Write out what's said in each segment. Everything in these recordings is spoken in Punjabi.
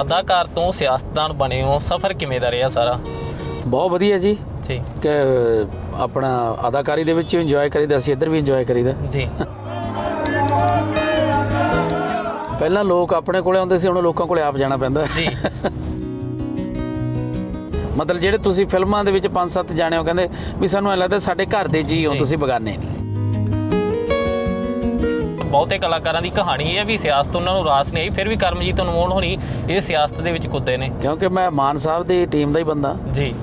ਅਦਾਕਾਰ ਤੋਂ ਸਿਆਸਤਦਾਨ ਬਣੇ ਹੋ ਸਫ਼ਰ ਕਿਵੇਂ ਦਾ ਰਿਹਾ ਸਾਰਾ? ਬਹੁਤ ਵਧੀਆ ਜੀ। ਜੀ। ਕਿ ਆਪਣਾ ਅਦਾਕਾਰੀ ਦੇ ਵਿੱਚ ਇੰਜੋਏ ਕਰੀਦਾ ਅਸੀਂ ਇੱਧਰ ਵੀ ਇੰਜੋਏ ਕਰੀਦਾ। ਜੀ। ਪਹਿਲਾਂ ਲੋਕ ਆਪਣੇ ਕੋਲੇ ਆਉਂਦੇ ਸੀ ਹੁਣ ਲੋਕਾਂ ਕੋਲੇ ਆਪ ਜਾਣਾ ਪੈਂਦਾ। ਜੀ। ਮਤਲਬ ਜਿਹੜੇ ਤੁਸੀਂ ਫਿਲਮਾਂ ਦੇ ਵਿੱਚ ਪੰਜ ਸੱਤ ਜਾਣੇ ਹੋ ਕਹਿੰਦੇ ਵੀ ਸਾਨੂੰ ਐ ਲੱਗਦਾ ਸਾਡੇ ਘਰ ਦੇ ਜੀ ਹੋ। ਤੁਸੀਂ ਬਗਾਨੇ ਨਹੀਂ ਬਹੁਤੇ ਕਲਾਕਾਰਾਂ ਦੀ ਕਹਾਣੀ ਇਹ ਹੈ ਵੀ ਸਿਆਸਤ ਉਹਨਾਂ ਨੂੰ ਰਾਸ ਨਹੀਂ ਆਈ ਫਿਰ ਵੀ ਕਰਮਜੀਤ ਅਨਮੋਲ ਹੋਣੀ ਇਹ ਸਿਆਸਤ ਦੇ ਵਿੱਚ ਕੁੱਦੇ ਨੇ। ਕਿਉਂਕਿ ਮੈਂ ਮਾਨ ਸਾਹਿਬ ਦੀ ਟੀਮ ਦਾ ਹੀ ਬੰਦਾ। ਜੀ।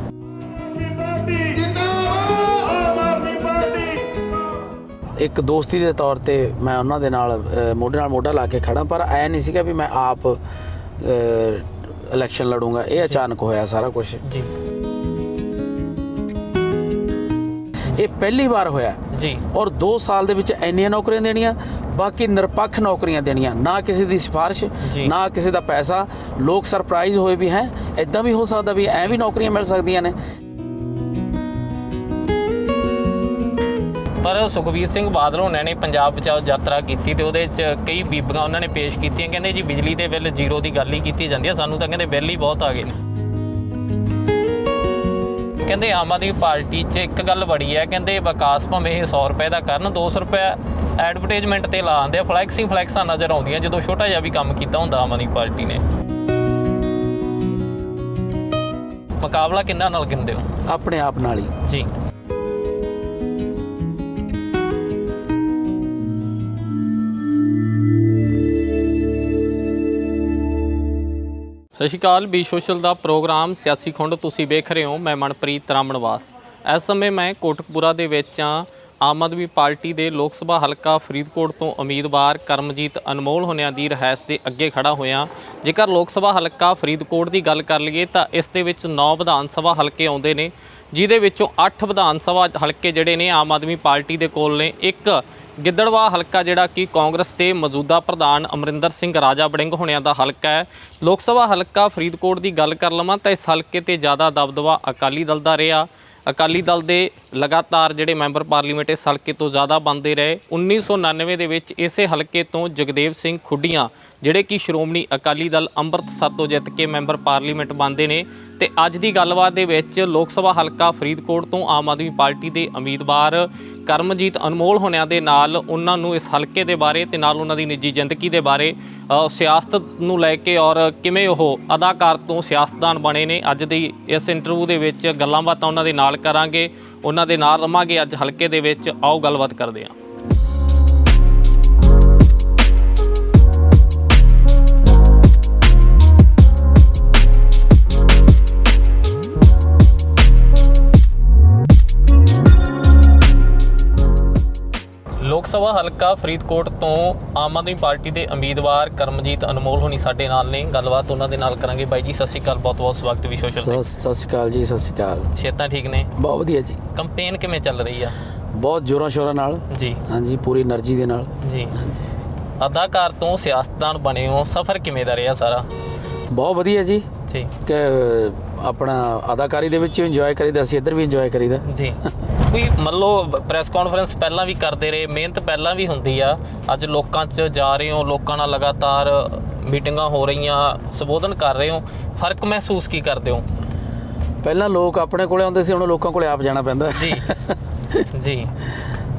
ਇੱਕ ਦੋਸਤੀ ਦੇ ਤੌਰ ਤੇ ਮੈਂ ਉਹਨਾਂ ਦੇ ਨਾਲ ਮੋਢੇ ਨਾਲ ਮੋਢਾ ਲਾ ਕੇ ਖੜਾ ਪਰ ਐ ਨਹੀਂ ਸੀਗਾ ਵੀ ਮੈਂ ਆਪ ਇਲੈਕਸ਼ਨ ਲੜੂੰਗਾ। ਇਹ ਅਚਾਨਕ ਹੋਇਆ ਸਾਰਾ ਕੁਝ ਜੀ। ਇਹ ਪਹਿਲੀ ਵਾਰ ਹੋਇਆ। ਜੀ। ਔਰ 2 ਸਾਲ ਦੇ ਵਿੱਚ ਇੰਨੀਆਂ ਨੌਕਰੀਆਂ ਦੇਣੀਆਂ ਬਾਕੀ ਨਿਰਪੱਖ ਨੌਕਰੀਆਂ ਦੇਣੀਆਂ। ਨਾ ਕਿਸੇ ਦੀ ਸਿਫਾਰਿਸ਼। ਨਾ ਕਿਸੇ ਦਾ ਪੈਸਾ। ਲੋਕ ਸਰਪ੍ਰਾਈਜ਼ ਹੋਏ ਵੀ ਹੈ ਇਦਾਂ ਵੀ ਹੋ ਸਕਦਾ ਵੀ ਐ ਵੀ ਨੌਕਰੀਆਂ ਮਿਲ ਸਕਦੀਆਂ ਨੇ। ਪਰ ਸੁਖਬੀਰ ਸਿੰਘ ਬਾਦਲ ਹੋਣਾ ਨੇ ਪੰਜਾਬ ਬਚਾਓ ਯਾਤਰਾ ਕੀਤੀ ਤੇ ਉਹਦੇ ਵਿੱਚ ਕਈ ਬੀਬੀਆਂ ਉਹਨਾਂ ਨੇ ਪੇਸ਼ ਕੀਤੀਆਂ ਕਹਿੰਦੇ ਜੀ ਬਿਜਲੀ ਦੇ ਬਿੱਲ ਜ਼ੀਰੋ ਦੀ ਗੱਲ ਹੀ ਕੀਤੀ ਜਾਂਦੀ ਹੈ ਸਾਨੂੰ ਤਾਂ ਕਹਿੰਦੇ ਬਿੱਲ ਹੀ ਬਹੁਤ ਆ ਗਏ ਨੇ। ਕਹਿੰਦੇ ਆਮ ਆਦਮੀ ਪਾਰਟੀ 'ਚ ਇੱਕ ਗੱਲ ਬੜੀ ਹੈ ਕਹਿੰਦੇ ਵਿਕਾਸ ਭਾਵੇਂ ਇਹ 100 ਰੁਪਏ ਦਾ ਕਰਨ 200 ਰੁਪਏ ਐਡਵਰਟਾਈਜ਼ਮੈਂਟ ਤੇ ਲਾ ਆਂਦੇ ਆ ਫਲੈਕਸਿੰਗ ਫਲੈਕਸਾਂ ਨਜ਼ਰ ਆਉਂਦੀਆਂ ਜਦੋਂ ਛੋਟਾ ਜਿਹਾ ਵੀ ਕੰਮ ਕੀਤਾ ਹੁੰਦਾ ਆਮ ਆਦਮੀ ਪਾਰਟੀ ਨੇ। ਮੁਕਾਬਲਾ ਕਿੰਨਾ ਨਾਲ ਗਿਣਦੇ ਹੋ? ਆਪਣੇ ਆਪ ਨਾਲ ਹੀ। ਜੀ। ਸਤਿ ਸ਼੍ਰੀ ਅਕਾਲ, ਬੀ ਸੋਸ਼ਲ ਦਾ ਪ੍ਰੋਗਰਾਮ ਸਿਆਸੀ ਖੁੰਡ, ਤੁਸੀਂ ਵੇਖ ਰਹੇ ਹੋ, ਮੈਂ ਮਨਪ੍ਰੀਤ ਰਾਮਣਵਾਸ। ਇਸ ਸਮੇਂ ਮੈਂ ਕੋਟਕਪੂਰਾ ਦੇ ਵਿੱਚ ਆ ਆਮ ਆਦਮੀ ਪਾਰਟੀ ਦੇ ਲੋਕ ਸਭਾ ਹਲਕਾ ਫਰੀਦਕੋਟ ਤੋਂ ਉਮੀਦਵਾਰ ਕਰਮਜੀਤ ਅਨਮੋਲ ਹੋਣਿਆਂ ਦੀ ਰਹਿਸ ਦੇ ਅੱਗੇ ਖੜਾ ਹੋਇਆ। ਜੇਕਰ ਲੋਕ ਸਭਾ ਹਲਕਾ ਫਰੀਦਕੋਟ ਦੀ ਗੱਲ ਕਰ ਲਈਏ, ਤਾਂ ਇਸ ਦੇ ਵਿੱਚ 9 ਵਿਧਾਨ ਸਭਾ ਹਲਕੇ ਆਉਂਦੇ ਨੇ ਜਿਦੇ ਵਿੱਚੋਂ 8 ਵਿਧਾਨ ਸਭਾ ਹਲਕੇ ਜਿਹੜੇ ਨੇ ਆਮ ਆਦਮੀ ਪਾਰਟੀ ਦੇ ਕੋਲ ਨੇ। ਇੱਕ ਗਿੱਦੜਵਾ ਹਲਕਾ ਜਿਹੜਾ ਕਿ ਕਾਂਗਰਸ ਦੇ ਮੌਜੂਦਾ ਪ੍ਰਧਾਨ ਅਮਰਿੰਦਰ ਸਿੰਘ ਰਾਜਾ ਬੜਿੰਗ ਹੋਣਿਆਂ ਦਾ ਹਲਕਾ ਹੈ। ਲੋਕ ਸਭਾ ਹਲਕਾ ਫਰੀਦਕੋਟ ਦੀ ਗੱਲ ਕਰ ਲਵਾਂ ਤਾਂ ਇਸ ਹਲਕੇ ਤੇ ਜ਼ਿਆਦਾ ਦਬਦਬਾ ਅਕਾਲੀ ਦਲ ਦਾ ਰਿਹਾ। ਅਕਾਲੀ ਦਲ ਦੇ ਲਗਾਤਾਰ ਜਿਹੜੇ ਮੈਂਬਰ ਪਾਰਲੀਮੈਂਟ ਇਸ ਹਲਕੇ ਤੋਂ ਜ਼ਿਆਦਾ ਬਣਦੇ ਰਹੇ। 1999 ਦੇ ਵਿੱਚ ਇਸੇ ਹਲਕੇ ਤੋਂ ਜਗਦੇਵ ਸਿੰਘ ਖੁੱਡੀਆਂ, ਜਿਹੜੇ ਕਿ ਸ਼੍ਰੋਮਣੀ ਅਕਾਲੀ ਦਲ ਅੰਮ੍ਰਿਤਸਰ ਤੋਂ ਜਿੱਤ ਕੇ ਮੈਂਬਰ ਪਾਰਲੀਮੈਂਟ ਬਣਦੇ ਨੇ ਤੇ ਅੱਜ ਦੀ ਗੱਲਬਾਤ ਦੇ ਵਿੱਚ ਲੋਕ ਸਭਾ ਹਲਕਾ ਫਰੀਦਕੋਟ ਤੋਂ ਆਮ ਆਦਮੀ ਪਾਰਟੀ ਦੇ ਉਮੀਦਵਾਰ ਕਰਮਜੀਤ ਅਨਮੋਲ ਹੋਣਿਆਂ ਦੇ ਨਾਲ ਉਹਨਾਂ ਨੂੰ ਇਸ ਹਲਕੇ ਦੇ ਬਾਰੇ ਤੇ ਨਾਲ ਉਹਨਾਂ ਦੀ ਨਿੱਜੀ ਜ਼ਿੰਦਗੀ ਦੇ ਬਾਰੇ ਸਿਆਸਤ ਨੂੰ ਲੈ ਕੇ ਔਰ ਕਿਵੇਂ ਉਹ ਅਦਾਕਾਰ ਤੋਂ ਸਿਆਸਤਦਾਨ ਬਣੇ ਨੇ, ਅੱਜ ਦੀ ਇਸ ਇੰਟਰਵਿਊ ਦੇ ਵਿੱਚ ਗੱਲਾਂ ਬਾਤਾਂ ਉਹਨਾਂ ਦੇ ਨਾਲ ਕਰਾਂਗੇ, ਉਹਨਾਂ ਦੇ ਨਾਲ ਰਵਾਂਗੇ, ਅੱਜ ਹਲਕੇ ਦੇ ਵਿੱਚ ਆਓ ਗੱਲਬਾਤ ਕਰਦੇ ਹਾਂ। ਸਭਾ ਹਲਕਾ ਫਰੀਦਕੋਟ ਤੋਂ ਆਮ ਆਦਮੀ ਪਾਰਟੀ ਦੇ ਉਮੀਦਵਾਰ ਕਰਮਜੀਤ ਅਨਮੋਲ ਹੋਣੀ ਸਾਡੇ ਨਾਲ ਨੇ। ਗੱਲਬਾਤ ਉਹਨਾਂ ਦੇ ਨਾਲ ਕਰਾਂਗੇ। ਬਾਈ ਜੀ ਸਤਿ ਸ਼੍ਰੀ ਅਕਾਲ। ਬਹੁਤ ਬਹੁਤ ਸਵਾਗਤ ਵੀ ਸੋਸ਼ਲ ਸਤਿ ਸਤਿ ਸ਼੍ਰੀ ਅਕਾਲ ਜੀ ਸਤਿ ਸ਼੍ਰੀ ਅਕਾਲ। ਸਿਹਤਾਂ ਠੀਕ ਨੇ? ਬਹੁਤ ਵਧੀਆ ਜੀ। ਕੰਪੇਨ ਕਿਵੇਂ ਚੱਲ ਰਹੀ ਆ? ਬਹੁਤ ਜ਼ੋਰਾਂ ਸ਼ੋਰਾਂ ਨਾਲ। ਜੀ। ਹਾਂਜੀ ਪੂਰੀ એનર્ਜੀ ਦੇ ਨਾਲ। ਜੀ। ਅਦਾਕਾਰ ਤੋਂ ਸਿਆਸਤਦਾਨ ਬਣੇ ਹੋ ਸਫ਼ਰ ਕਿਵੇਂ ਦਾ ਰਿਹਾ ਸਾਰਾ? ਬਹੁਤ ਵਧੀਆ ਜੀ। ਜੀ। ਕਿ ਆਪਣਾ ਅਦਾਕਾਰੀ ਦੇ ਵਿੱਚ ਇੰਜੋਏ ਕਰੀਦਾ ਅਸੀਂ ਇੱਧਰ ਵੀ ਇੰਜੋਏ ਕਰੀਦਾ। ਜੀ। ਕੋਈ ਮੰਨ ਲਓ ਪ੍ਰੈਸ ਕਾਨਫਰੰਸ ਪਹਿਲਾਂ ਵੀ ਕਰਦੇ ਰਹੇ ਮਿਹਨਤ ਪਹਿਲਾਂ ਵੀ ਹੁੰਦੀ ਆ। ਅੱਜ ਲੋਕਾਂ 'ਚ ਜਾ ਰਹੇ ਹੋ ਲੋਕਾਂ ਨਾਲ ਲਗਾਤਾਰ ਮੀਟਿੰਗਾਂ ਹੋ ਰਹੀਆਂ ਸੰਬੋਧਨ ਕਰ ਰਹੇ ਹੋ ਫ਼ਰਕ ਮਹਿਸੂਸ ਕੀ ਕਰਦੇ ਹੋ? ਪਹਿਲਾਂ ਲੋਕ ਆਪਣੇ ਕੋਲੇ ਆਉਂਦੇ ਸੀ ਹੁਣ ਲੋਕਾਂ ਕੋਲੇ ਆਪ ਜਾਣਾ ਪੈਂਦਾ। ਜੀ। ਜੀ।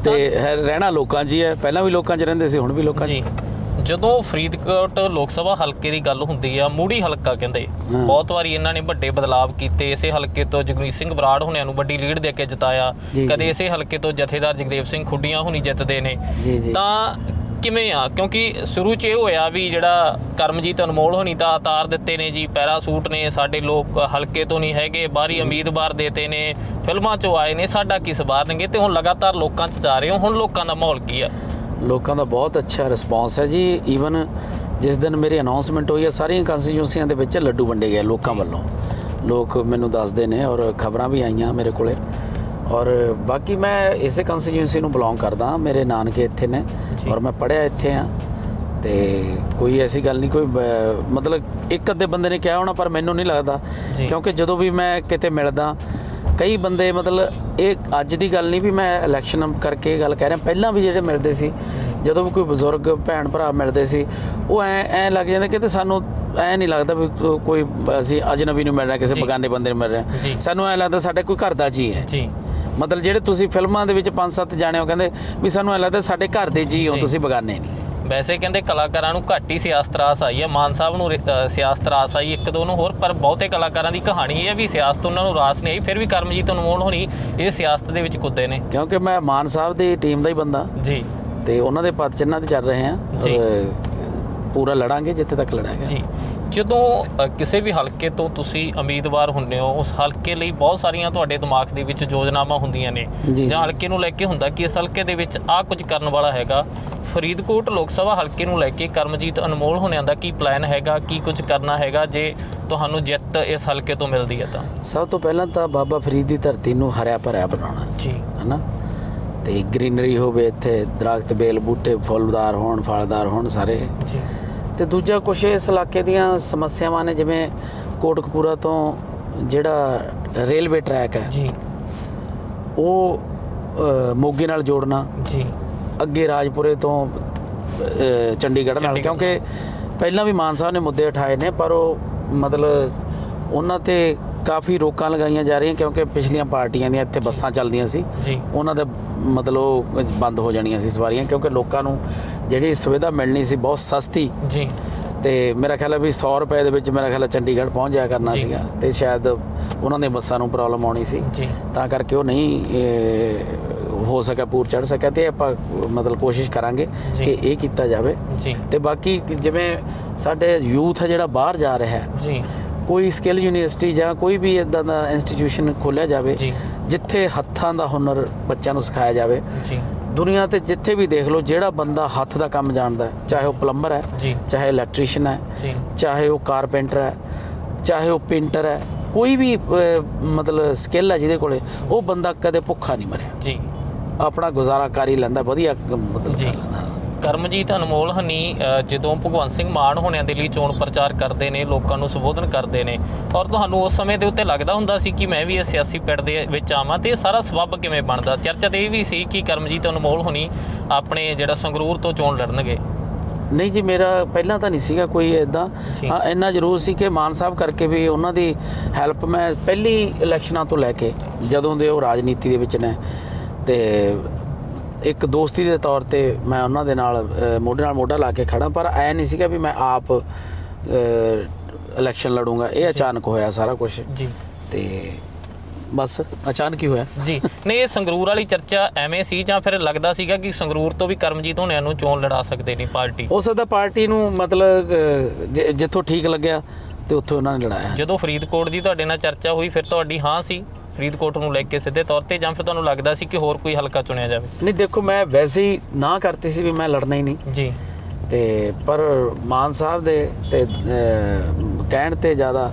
ਤੇ ਰਹਿਣਾ ਲੋਕਾਂ 'ਚ ਹੀ ਹੈ। ਪਹਿਲਾਂ ਵੀ ਲੋਕਾਂ 'ਚ ਰਹਿੰਦੇ ਸੀ ਹੁਣ ਵੀ ਲੋਕਾਂ 'ਚ। ਜੀ। ਜਦੋਂ ਫਰੀਦਕੋਟ ਲੋਕ ਸਭਾ ਹਲਕੇ ਦੀ ਗੱਲ ਹੁੰਦੀ ਆ ਮੂੜੀ ਹਲਕਾ ਕਹਿੰਦੇ। ਬਹੁਤ ਵਾਰੀ ਇਹਨਾਂ ਨੇ ਵੱਡੇ ਬਦਲਾਵ ਕੀਤੇ। ਇਸੇ ਹਲਕੇ ਤੋਂ ਜਗਮੀਤ ਸਿੰਘ ਬਰਾੜ ਹੁਣਿਆਂ ਨੂੰ ਵੱਡੀ ਲੀਡ ਦੇ ਕੇ ਜਿਤਾਇਆ। ਕਦੇ। ਇਸੇ ਹਲਕੇ ਤੋਂ ਜਥੇਦਾਰ ਜਗਦੇਵ ਸਿੰਘ ਖੁੱਡੀਆਂ ਹੁਣੀ ਜਿੱਤਦੇ ਨੇ। ਤਾਂ ਕਿਵੇਂ ਆ? ਕਿਉਂਕਿ ਸ਼ੁਰੂ 'ਚ ਇਹ ਹੋਇਆ ਵੀ ਜਿਹੜਾ ਕਰਮਜੀਤ ਅਨਮੋਲ ਹੋਣੀ ਤਾਂ ਤਾਰ ਦਿੱਤੇ ਨੇ ਜੀ ਪੈਰਾਸੂਟ ਨੇ ਸਾਡੇ ਲੋਕ ਹਲਕੇ ਤੋਂ ਨਹੀਂ ਹੈਗੇ ਬਾਹਰੀ ਉਮੀਦਵਾਰ ਦੇਤੇ ਨੇ ਫਿਲਮਾਂ 'ਚੋਂ ਆਏ ਨੇ ਸਾਡਾ ਕੀ ਸਵਾਰਨਗੇ ਤੇ ਹੁਣ ਲਗਾਤਾਰ ਲੋਕਾਂ 'ਚ ਜਾ ਰਹੇ ਹੋ ਹੁਣ ਲੋਕਾਂ ਦਾ ਮਾਹੌਲ ਕੀ ਆ? ਲੋਕਾਂ ਦਾ ਬਹੁਤ ਅੱਛਾ ਰਿਸਪਾਂਸ ਹੈ ਜੀ। ਈਵਨ ਜਿਸ ਦਿਨ ਮੇਰੀ ਅਨਾਉਂਸਮੈਂਟ ਹੋਈ ਹੈ ਸਾਰੀਆਂ ਕੰਸਟੀਚੂਐਂਸੀਆਂ ਦੇ ਵਿੱਚ ਲੱਡੂ ਵੰਡੇ ਗਏ ਲੋਕਾਂ ਵੱਲੋਂ। ਲੋਕ ਮੈਨੂੰ ਦੱਸਦੇ ਨੇ ਔਰ ਖਬਰਾਂ ਵੀ ਆਈਆਂ ਮੇਰੇ ਕੋਲੇ। ਔਰ ਬਾਕੀ ਮੈਂ ਇਸੇ ਕੰਸਟੀਚੂਐਂਸੀ ਨੂੰ ਬਿਲੋਂਗ ਕਰਦਾ ਮੇਰੇ ਨਾਨਕੇ ਇੱਥੇ ਨੇ। ਔਰ ਮੈਂ ਪੜ੍ਹਿਆ ਇੱਥੇ ਆ ਤੇ ਕੋਈ ਐਸੀ ਗੱਲ ਨਹੀਂ ਕੋਈ ਮਤਲਬ ਇੱਕ ਅੱਧੇ ਬੰਦੇ ਨੇ ਕਿਹਾ ਹੋਣਾ ਪਰ ਮੈਨੂੰ ਨਹੀਂ ਲੱਗਦਾ। ਕਿਉਂਕਿ ਜਦੋਂ ਵੀ ਮੈਂ ਕਿਤੇ ਮਿਲਦਾ ਕਈ ਬੰਦੇ ਮਤਲਬ ਇਹ ਅੱਜ ਦੀ ਗੱਲ ਨਹੀਂ ਵੀ ਮੈਂ ਇਲੈਕਸ਼ਨ ਕਰਕੇ ਇਹ ਗੱਲ ਕਹਿ ਰਿਹਾ ਪਹਿਲਾਂ ਵੀ ਜਿਹੜੇ ਮਿਲਦੇ ਸੀ ਜਦੋਂ ਵੀ ਕੋਈ ਬਜ਼ੁਰਗ ਭੈਣ ਭਰਾ ਮਿਲਦੇ ਸੀ ਉਹ ਐ ਐ ਲੱਗ ਜਾਂਦਾ ਕਿ ਤੇ ਸਾਨੂੰ ਐ ਨਹੀਂ ਲੱਗਦਾ ਵੀ ਕੋਈ ਅਸੀਂ ਅਜਨਬੀ ਨੂੰ ਮਿਲ ਰਿਹਾ ਕਿਸੇ। ਬਗਾਨੇ ਬੰਦੇ ਨੂੰ ਮਿਲ। ਰਿਹਾ ਸਾਨੂੰ ਐ ਲੱਗਦਾ ਸਾਡੇ ਕੋਈ ਘਰ ਦਾ ਜੀ ਹੈ ਜੀ ਮਤਲਬ ਜਿਹੜੇ ਤੁਸੀਂ ਫਿਲਮਾਂ ਦੇ ਵਿੱਚ ਪੰਜ ਸੱਤ ਜਾਣੇ ਹੋ ਕਹਿੰਦੇ ਵੀ ਸਾਨੂੰ ਐ ਲੱਗਦਾ ਸਾਡੇ ਘਰ ਦੇ ਜੀ ਹੋ। ਤੁਸੀਂ ਬਗਾਨੇ ਨਹੀਂ ਵੈਸੇ ਕਹਿੰਦੇ ਕਲਾਕਾਰਾਂ ਨੂੰ ਘੱਟ ਹੀ ਸਿਆਸਤ ਰਾਸ ਆਈ ਹੈ। ਮਾਨ ਸਾਹਿਬ ਨੂੰ ਸਿਆਸਤ ਰਾਸ ਆਈ ਇੱਕ ਦੋ ਨੂੰ ਹੋਰ ਪਰ ਬਹੁਤੇ ਕਲਾਕਾਰਾਂ ਦੀ ਕਹਾਣੀ ਇਹ ਹੈ ਵੀ ਸਿਆਸਤ ਉਹਨਾਂ ਨੂੰ ਰਾਸ ਨਹੀਂ ਆਈ ਫਿਰ ਵੀ ਕਰਮਜੀਤ ਅਨਮੋਲ ਹੋਣੀ ਇਹ ਸਿਆਸਤ ਦੇ ਵਿੱਚ ਕੁੱਦੇ ਨੇ। ਕਿਉਂਕਿ ਮੈਂ ਮਾਨ ਸਾਹਿਬ ਦੀ ਟੀਮ ਦਾ ਹੀ ਬੰਦਾ। ਜੀ। ਤੇ ਉਹਨਾਂ ਦੇ ਪਦ ਚਿੰਨ੍ਹਾਂ ਤੇ ਚੱਲ ਰਹੇ ਜੀ। ਔਰ ਪੂਰਾ ਲੜਾਂਗੇ ਜਿੱਥੇ ਤੱਕ ਲੜਾਂਗੇ। ਜੀ। ਜਦੋਂ ਕਿਸੇ ਵੀ ਹਲਕੇ ਤੋਂ ਤੁਸੀਂ ਉਮੀਦਵਾਰ ਹੁੰਦੇ ਹੋ ਉਸ ਹਲਕੇ ਲਈ ਬਹੁਤ ਸਾਰੀਆਂ ਤੁਹਾਡੇ ਦਿਮਾਗ ਦੇ ਵਿੱਚ ਯੋਜਨਾਵਾਂ ਹੁੰਦੀਆਂ ਨੇ। ਜੀ। ਜਾਂ ਹਲਕੇ ਨੂੰ ਲੈ ਕੇ ਹੁੰਦਾ ਕਿ ਇਸ ਹਲਕੇ ਦੇ ਵਿੱਚ ਆਹ ਕੁਝ ਕਰਨ ਵਾਲਾ ਹੈਗਾ। ਫਰੀਦਕੋਟ ਲੋਕ ਸਭਾ ਹਲਕੇ ਨੂੰ ਲੈ ਕੇ ਕਰਮਜੀਤ ਅਨਮੋਲ ਹੋਣਿਆਂ ਦਾ ਕੀ ਪਲਾਨ ਹੈਗਾ ਕੀ ਕੁਝ ਕਰਨਾ ਹੈਗਾ ਜੇ ਤੁਹਾਨੂੰ ਜਿੱਤ ਇਸ ਹਲਕੇ ਤੋਂ ਮਿਲਦੀ ਹੈ ਤਾਂ? ਸਭ ਤੋਂ ਪਹਿਲਾਂ ਤਾਂ ਬਾਬਾ ਫਰੀਦ ਦੀ ਧਰਤੀ ਨੂੰ ਹਰਿਆ ਭਰਿਆ ਬਣਾਉਣਾ। ਜੀ। ਹਨਾ? ਤੇ ਗ੍ਰੀਨਰੀ ਹੋਵੇ ਇੱਥੇ ਦਰਖਤ ਬੇਲ ਬੂਟੇ ਫੁੱਲਦਾਰ ਹੋਣ ਫਲਦਾਰ ਹੋਣ ਸਾਰੇ। ਜੀ। ਤੇ ਦੂਜਾ ਕੁਛ ਇਸ ਇਲਾਕੇ ਦੀਆਂ ਸਮੱਸਿਆਵਾਂ ਨੇ ਜਿਵੇਂ ਕੋਟਕਪੂਰਾ ਤੋਂ ਜਿਹੜਾ ਰੇਲਵੇ ਟਰੈਕ ਹੈ ਜੀ। ਉਹ ਮੋਗੇ ਨਾਲ ਜੋੜਨਾ ਜੀ। ਅੱਗੇ ਰਾਜਪੁਰੇ ਤੋਂ ਚੰਡੀਗੜ੍ਹ ਨਾਲ ਕਿਉਂਕਿ ਪਹਿਲਾਂ ਵੀ ਮਾਨ ਸਾਹਿਬ ਨੇ ਮੁੱਦੇ ਉਠਾਏ ਨੇ ਪਰ ਉਹ ਮਤਲਬ ਉਹਨਾਂ ਤੇ ਕਾਫੀ ਰੋਕਾਂ ਲਗਾਈਆਂ ਜਾ ਰਹੀਆਂ ਕਿਉਂਕਿ ਪਿਛਲੀਆਂ ਪਾਰਟੀਆਂ ਦੀਆਂ ਇੱਥੇ ਬੱਸਾਂ ਚੱਲਦੀਆਂ ਸੀ। ਜੀ। ਉਹਨਾਂ ਦਾ ਮਤਲਬ ਬੰਦ ਹੋ ਜਾਣੀਆਂ ਸੀ ਸਵਾਰੀਆਂ ਕਿਉਂਕਿ ਲੋਕਾਂ ਨੂੰ ਜਿਹੜੀ ਸੁਵਿਧਾ ਮਿਲਣੀ ਸੀ ਬਹੁਤ ਸਸਤੀ। ਤੇ ਜੀ ਮੇਰਾ ਖਿਆਲ ਹੈ ਵੀ 100 ਰੁਪਏ ਦੇ ਵਿੱਚ ਮੇਰਾ ਖਿਆਲ ਹੈ ਚੰਡੀਗੜ੍ਹ ਪਹੁੰਚ ਜਾਇਆ ਕਰਨਾ। ਸੀਗਾ ਤੇ ਸ਼ਾਇਦ ਉਹਨਾਂ ਦੇ ਬੱਸਾਂ ਨੂੰ ਪ੍ਰੋਬਲਮ ਆਉਣੀ ਸੀ। ਤਾਂ ਕਰਕੇ ਉਹ ਨਹੀਂ ਹੋ ਸਕਿਆ ਪੂਰ ਚੜ ਸਕਿਆ ਤੇ ਆਪਾਂ ਮਤਲਬ ਕੋਸ਼ਿਸ਼ ਕਰਾਂਗੇ। ਕਿ ਇਹ ਕੀਤਾ ਜਾਵੇ। ਤੇ ਬਾਕੀ ਜਿਵੇਂ ਸਾਡੇ ਯੂਥ ਹੈ ਜਿਹੜਾ ਬਾਹਰ ਜਾ ਰਿਹਾ ਹੈ। ਜੀ। ਕੋਈ ਸਕਿੱਲ ਯੂਨੀਵਰਸਿਟੀ ਜਾਂ ਕੋਈ ਵੀ ਇਦਾਂ ਦਾ ਇੰਸਟੀਟਿਊਸ਼ਨ ਖੋਲ੍ਹਿਆ ਜਾਵੇ ਜਿੱਥੇ ਹੱਥਾਂ ਦਾ ਹੁਨਰ ਬੱਚਿਆਂ ਨੂੰ ਸਿਖਾਇਆ ਜਾਵੇ। ਜੀ। ਦੁਨੀਆ ਤੇ ਜਿੱਥੇ ਵੀ ਦੇਖ ਲਓ ਜਿਹੜਾ ਬੰਦਾ ਹੱਥ ਦਾ ਕੰਮ ਜਾਣਦਾ ਚਾਹੇ ਉਹ ਪਲੰਬਰ ਹੈ ਚਾਹੇ ਇਲੈਕਟ੍ਰੀਸ਼ੀਅਨ ਹੈ ਚਾਹੇ ਉਹ ਕਾਰਪੈਂਟਰ ਹੈ ਚਾਹੇ ਉਹ ਪੇਂਟਰ ਹੈ ਕੋਈ ਵੀ ਮਤਲਬ ਸਕਿੱਲ ਹੈ ਜਿਹਦੇ ਕੋਲੇ ਉਹ ਬੰਦਾ ਕਦੇ ਭੁੱਖਾ ਨਹੀਂ ਮਰਿਆ। ਜੀ। ਆਪਣਾ ਗੁਜ਼ਾਰਾ ਕਰ ਹੀ ਲੈਂਦਾ ਵਧੀਆ ਮਤਲਬ ਜੀ। ਕਰ ਲੈਂਦਾ। ਕਰਮਜੀਤ ਅਨਮੋਲ ਹਨੀ ਜਦੋਂ ਭਗਵੰਤ ਸਿੰਘ ਮਾਨ ਹੋਣਿਆਂ ਦੇ ਲਈ ਚੋਣ ਪ੍ਰਚਾਰ ਕਰਦੇ ਨੇ ਲੋਕਾਂ ਨੂੰ ਸੰਬੋਧਨ ਕਰਦੇ ਨੇ ਔਰ ਤੁਹਾਨੂੰ ਉਸ ਸਮੇਂ ਦੇ ਉੱਤੇ ਲੱਗਦਾ ਹੁੰਦਾ ਸੀ ਕਿ ਮੈਂ ਵੀ ਇਹ ਸਿਆਸੀ ਪਿੜ ਦੇ ਵਿੱਚ ਆਵਾਂ ਤੇ ਇਹ ਸਾਰਾ ਸਬੱਬ ਕਿਵੇਂ ਬਣਦਾ? ਚਰਚਾ ਤੇ ਇਹ ਵੀ ਸੀ ਕਿ ਕਰਮਜੀਤ ਅਨਮੋਲ ਹਨੀ ਆਪਣੇ ਜਿਹੜਾ ਸੰਗਰੂਰ ਤੋਂ ਚੋਣ ਲੜਨਗੇ। ਨਹੀਂ ਜੀ ਮੇਰਾ ਪਹਿਲਾਂ ਤਾਂ ਨਹੀਂ ਸੀਗਾ ਕੋਈ ਇਦਾਂ ਇੰਨਾ ਜ਼ਰੂਰ ਸੀ ਕਿ ਮਾਨ ਸਾਹਿਬ ਕਰਕੇ ਵੀ ਉਹਨਾਂ ਦੀ ਹੈਲਪ ਮੈਂ ਪਹਿਲੀ ਇਲੈਕਸ਼ਨਾਂ ਤੋਂ ਲੈ ਕੇ ਜਦੋਂ ਦੇ ਉਹ ਰਾਜਨੀਤੀ ਦੇ ਵਿੱਚ ਨੇ ਤੇ ਇੱਕ ਦੋਸਤੀ ਦੇ ਤੌਰ ਤੇ ਮੈਂ ਉਹਨਾਂ ਦੇ ਨਾਲ ਮੋਢੇ ਨਾਲ ਮੋਢਾ ਲਾ ਕੇ ਖੜਾ ਪਰ ਐ ਨਹੀਂ ਸੀਗਾ ਵੀ ਮੈਂ ਆਪ ਇਲੈਕਸ਼ਨ ਲੜੂੰਗਾ। ਇਹ ਅਚਾਨਕ ਹੋਇਆ ਸਾਰਾ ਕੁਝ ਜੀ। ਤੇ ਬਸ ਅਚਾਨਕ ਹੀ ਹੋਇਆ। ਜੀ। ਨਹੀਂ ਇਹ ਸੰਗਰੂਰ ਵਾਲੀ ਚਰਚਾ ਐਵੇਂ ਸੀ ਜਾਂ ਫਿਰ ਲੱਗਦਾ ਸੀਗਾ ਕਿ ਸੰਗਰੂਰ ਤੋਂ ਵੀ ਕਰਮਜੀਤ ਹੋਣਿਆਂ ਨੂੰ ਚੋਣ ਲੜਾ ਸਕਦੇ ਨੇ ਪਾਰਟੀ? ਹੋ ਸਕਦਾ ਪਾਰਟੀ ਨੂੰ ਮਤਲਬ ਜਿੱਥੋਂ ਠੀਕ ਲੱਗਿਆ ਤੇ ਉੱਥੋਂ ਉਹਨਾਂ ਨੇ ਲੜਾਇਆ। ਜਦੋਂ ਫਰੀਦਕੋਟ ਦੀ ਤੁਹਾਡੇ ਨਾਲ ਚਰਚਾ ਹੋਈ ਫਿਰ ਤੁਹਾਡੀ ਹਾਂ ਸੀ? ਫਰੀਦਕੋਟ ਨੂੰ ਲੈ ਕੇ ਸਿੱਧੇ ਤੌਰ ਤੇ ਜਾਂ ਫਿਰ ਤੁਹਾਨੂੰ ਲੱਗਦਾ ਸੀ ਕਿ ਹੋਰ ਕੋਈ ਹਲਕਾ ਚੁਣਿਆ ਜਾਵੇ? ਨਹੀਂ ਦੇਖੋ ਮੈਂ ਵੈਸੇ ਹੀ ਨਾ ਕਰਤੀ ਸੀ ਵੀ ਮੈਂ ਲੜਨਾ ਹੀ ਨਹੀਂ। ਜੀ। ਤੇ ਪਰ ਮਾਨ ਸਾਹਿਬ ਦੇ ਤੇ ਕਹਿਣ ਤੇ ਜ਼ਿਆਦਾ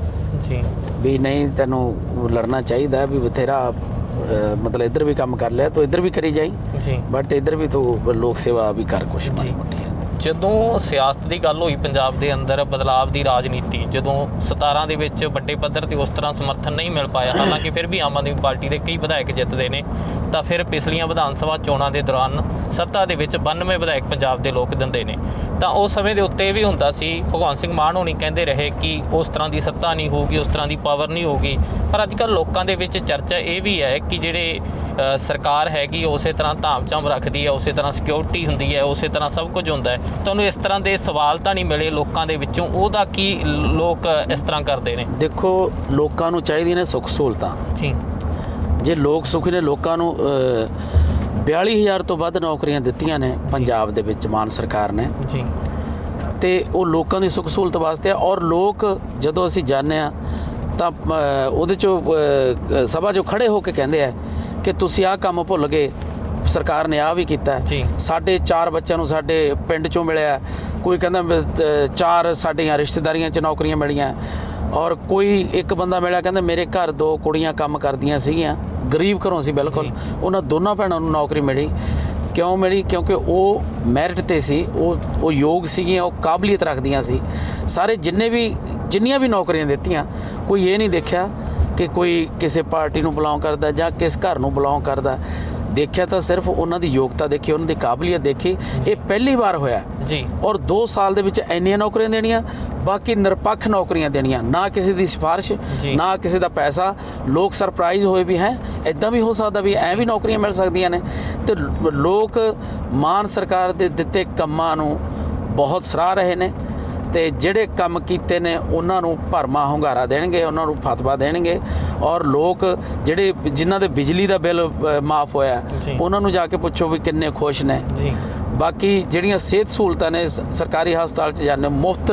ਜੀ। ਵੀ ਨਹੀਂ ਤੈਨੂੰ ਲੜਨਾ ਚਾਹੀਦਾ ਵੀ ਬਥੇਰਾ ਮਤਲਬ ਇੱਧਰ ਵੀ ਕੰਮ ਕਰ ਲਿਆ ਤੂੰ ਇੱਧਰ ਵੀ ਕਰੀ ਜਾਈ। ਜੀ। ਬਟ ਇੱਧਰ ਵੀ ਤੂੰ ਲੋਕ ਸੇਵਾ ਵੀ ਕਰ ਕੁਛ ਮਾੜੀ। ਮੋਟੀ। ਜਦੋਂ ਸਿਆਸਤ ਦੀ ਗੱਲ ਹੋਈ ਪੰਜਾਬ ਦੇ ਅੰਦਰ ਬਦਲਾਵ ਦੀ ਰਾਜਨੀਤੀ, ਜਦੋਂ 17 ਦੇ ਵਿੱਚ ਵੱਡੇ ਪੱਧਰ ਤੇ ਉਸ ਤਰ੍ਹਾਂ ਸਮਰਥਨ ਨਹੀਂ ਮਿਲ ਪਾਇਆ, ਹਾਲਾਂਕਿ ਫਿਰ ਵੀ ਆਮ ਆਦਮੀ ਪਾਰਟੀ ਦੇ ਕਈ ਵਿਧਾਇਕ ਜਿੱਤਦੇ ਨੇ, ਤਾਂ ਫਿਰ ਪਿਛਲੀਆਂ ਵਿਧਾਨ ਸਭਾ ਚੋਣਾਂ ਦੇ ਦੌਰਾਨ ਸੱਤਾ ਦੇ ਵਿੱਚ 92 ਵਿਧਾਇਕ ਪੰਜਾਬ ਦੇ ਲੋਕ ਦਿੰਦੇ ਨੇ। ਤਾਂ ਉਸ ਸਮੇਂ ਦੇ ਉੱਤੇ ਵੀ ਹੁੰਦਾ ਸੀ ਭਗਵੰਤ ਸਿੰਘ ਮਾਨ ਹੋਣੀ ਕਹਿੰਦੇ ਰਹੇ ਕਿ ਉਸ ਤਰ੍ਹਾਂ ਦੀ ਸੱਤਾ ਨਹੀਂ ਹੋਊਗੀ ਉਸ ਤਰ੍ਹਾਂ ਦੀ ਪਾਵਰ ਨਹੀਂ ਹੋਊਗੀ। ਪਰ ਅੱਜ ਕੱਲ੍ਹ ਲੋਕਾਂ ਦੇ ਵਿੱਚ ਚਰਚਾ ਇਹ ਵੀ ਹੈ ਕਿ ਜਿਹੜੇ ਸਰਕਾਰ ਹੈਗੀ ਉਸੇ ਤਰ੍ਹਾਂ ਧਾਮ-ਝਾਮ ਰੱਖਦੀ ਹੈ ਉਸੇ ਤਰ੍ਹਾਂ ਸਿਕਿਉਰਿਟੀ ਹੁੰਦੀ ਹੈ ਉਸੇ ਤਰ੍ਹਾਂ ਸਭ ਕੁਝ ਹੁੰਦਾ ਹੈ। ਤੁਹਾਨੂੰ ਇਸ ਤਰ੍ਹਾਂ ਦੇ ਸਵਾਲ ਤਾਂ ਨਹੀਂ ਮਿਲੇ ਲੋਕਾਂ ਦੇ ਵਿੱਚੋਂ? ਉਹਦਾ ਕੀ ਲੋਕ ਇਸ ਤਰ੍ਹਾਂ ਕਰਦੇ ਨੇ? ਦੇਖੋ ਲੋਕਾਂ ਨੂੰ ਚਾਹੀਦੀਆਂ ਨੇ ਸੁੱਖ ਸਹੂਲਤਾਂ। ਜੀ। ਜੇ ਲੋਕ ਸੁਖੀ ਨੇ ਲੋਕਾਂ ਨੂੰ 42000 ਤੋਂ ਵੱਧ ਨੌਕਰੀਆਂ ਦਿੱਤੀਆਂ ਨੇ ਪੰਜਾਬ ਦੇ ਵਿੱਚ ਮਾਨ ਸਰਕਾਰ ਨੇ। ਜੀ। ਤੇ ਉਹ ਲੋਕਾਂ ਦੀ ਸੁੱਖ ਸਹੂਲਤ ਵਾਸਤੇ ਆ ਔਰ ਲੋਕ ਜਦੋਂ ਅਸੀਂ ਜਾਂਦੇ ਆ ਤਾਂ ਉਹਦੇ ਚੋਂ ਸਭਾ 'ਚੋਂ ਖੜੇ ਹੋ ਕੇ ਕਹਿੰਦੇ ਆ ਕਿ ਤੁਸੀਂ ਆਹ ਕੰਮ ਭੁੱਲ ਗਏ ਸਰਕਾਰ ਨੇ ਆਹ ਵੀ ਕੀਤਾ। ਜੀ। ਸਾਡੇ ਚਾਰ ਬੱਚਿਆਂ ਨੂੰ ਸਾਡੇ ਪਿੰਡ 'ਚੋਂ ਮਿਲਿਆ ਕੋਈ ਕਹਿੰਦਾ ਚਾਰ ਸਾਡੀਆਂ ਰਿਸ਼ਤੇਦਾਰੀਆਂ 'ਚ ਨੌਕਰੀਆਂ ਮਿਲੀਆਂ। ਔਰ ਕੋਈ ਇੱਕ ਬੰਦਾ ਮਿਲਿਆ ਕਹਿੰਦਾ ਮੇਰੇ ਘਰ ਦੋ ਕੁੜੀਆਂ ਕੰਮ ਕਰਦੀਆਂ ਸੀਗੀਆਂ। ਗਰੀਬ ਘਰੋਂ ਸੀ ਬਿਲਕੁਲ। ਉਹਨਾਂ ਦੋਨਾਂ ਭੈਣਾਂ ਨੂੰ ਨੌਕਰੀ ਮਿਲੀ। ਕਿਉਂ ਮਿਲੀ? ਕਿਉਂਕਿ ਉਹ ਮੈਰਿਟ ਤੇ ਸੀ ਉਹ ਉਹ ਯੋਗ ਸੀਗੀਆਂ ਉਹ ਕਾਬਲੀਅਤ ਰੱਖਦੀਆਂ ਸੀ। ਸਾਰੇ ਜਿੰਨੇ ਵੀ ਜਿੰਨੀਆਂ ਵੀ ਨੌਕਰੀਆਂ ਦਿੱਤੀਆਂ ਕੋਈ ਇਹ ਨਹੀਂ ਦੇਖਿਆ ਕਿ ਕੋਈ ਕਿਸੇ ਪਾਰਟੀ ਨੂੰ ਬਿਲੋਂਗ ਕਰਦਾ ਜਾਂ ਕਿਸ ਘਰ ਨੂੰ ਬਿਲੋਂਗ ਕਰਦਾ। ਦੇਖਿਆ ਤਾਂ ਸਿਰਫ ਉਹਨਾਂ ਦੀ ਯੋਗਤਾ ਦੇਖੀ ਉਹਨਾਂ ਦੀ ਕਾਬਲੀਅਤ ਦੇਖੀ ਇਹ ਪਹਿਲੀ ਵਾਰ ਹੋਇਆ ਜੀ। ਔਰ 2 ਸਾਲ ਦੇ ਵਿੱਚ ਇੰਨੀਆਂ ਨੌਕਰੀਆਂ ਦੇਣੀਆਂ ਬਾਕੀ ਨਿਰਪੱਖ ਨੌਕਰੀਆਂ ਦੇਣੀਆਂ ਨਾ ਕਿਸੇ ਦੀ ਸਿਫਾਰਿਸ਼। ਨਾ ਕਿਸੇ ਦਾ ਪੈਸਾ। ਲੋਕ ਸਰਪ੍ਰਾਈਜ਼ ਹੋਏ ਵੀ ਹੈ ਇਦਾਂ ਵੀ ਹੋ ਸਕਦਾ ਵੀ ਐ ਵੀ ਨੌਕਰੀਆਂ ਮਿਲ ਸਕਦੀਆਂ ਨੇ। ਤੇ ਲੋਕ ਮਾਨ ਸਰਕਾਰ ਦੇ ਦਿੱਤੇ ਕੰਮਾਂ ਨੂੰ ਬਹੁਤ ਸਰਾਹ ਰਹੇ ਨੇ। ਤੇ ਜਿਹੜੇ ਕੰਮ ਕੀਤੇ ਨੇ ਉਹਨਾਂ ਨੂੰ ਭਰਮਾ ਹੁੰਗਾਰਾ ਦੇਣਗੇ ਉਹਨਾਂ ਨੂੰ ਫਤਵਾ ਦੇਣਗੇ। ਔਰ ਲੋਕ ਜਿਹੜੇ ਜਿਨ੍ਹਾਂ ਦੇ ਬਿਜਲੀ ਦਾ ਬਿੱਲ ਮਾਫ ਹੋਇਆ। ਉਹਨਾਂ ਨੂੰ ਜਾ ਕੇ ਪੁੱਛੋ ਵੀ ਕਿੰਨੇ ਖੁਸ਼ ਨੇ। ਜੀ। ਬਾਕੀ ਜਿਹੜੀਆਂ ਸਿਹਤ ਸਹੂਲਤਾਂ ਨੇ ਸਰਕਾਰੀ ਹਸਪਤਾਲ 'ਚ ਜਾਂਦੇ ਮੁਫਤ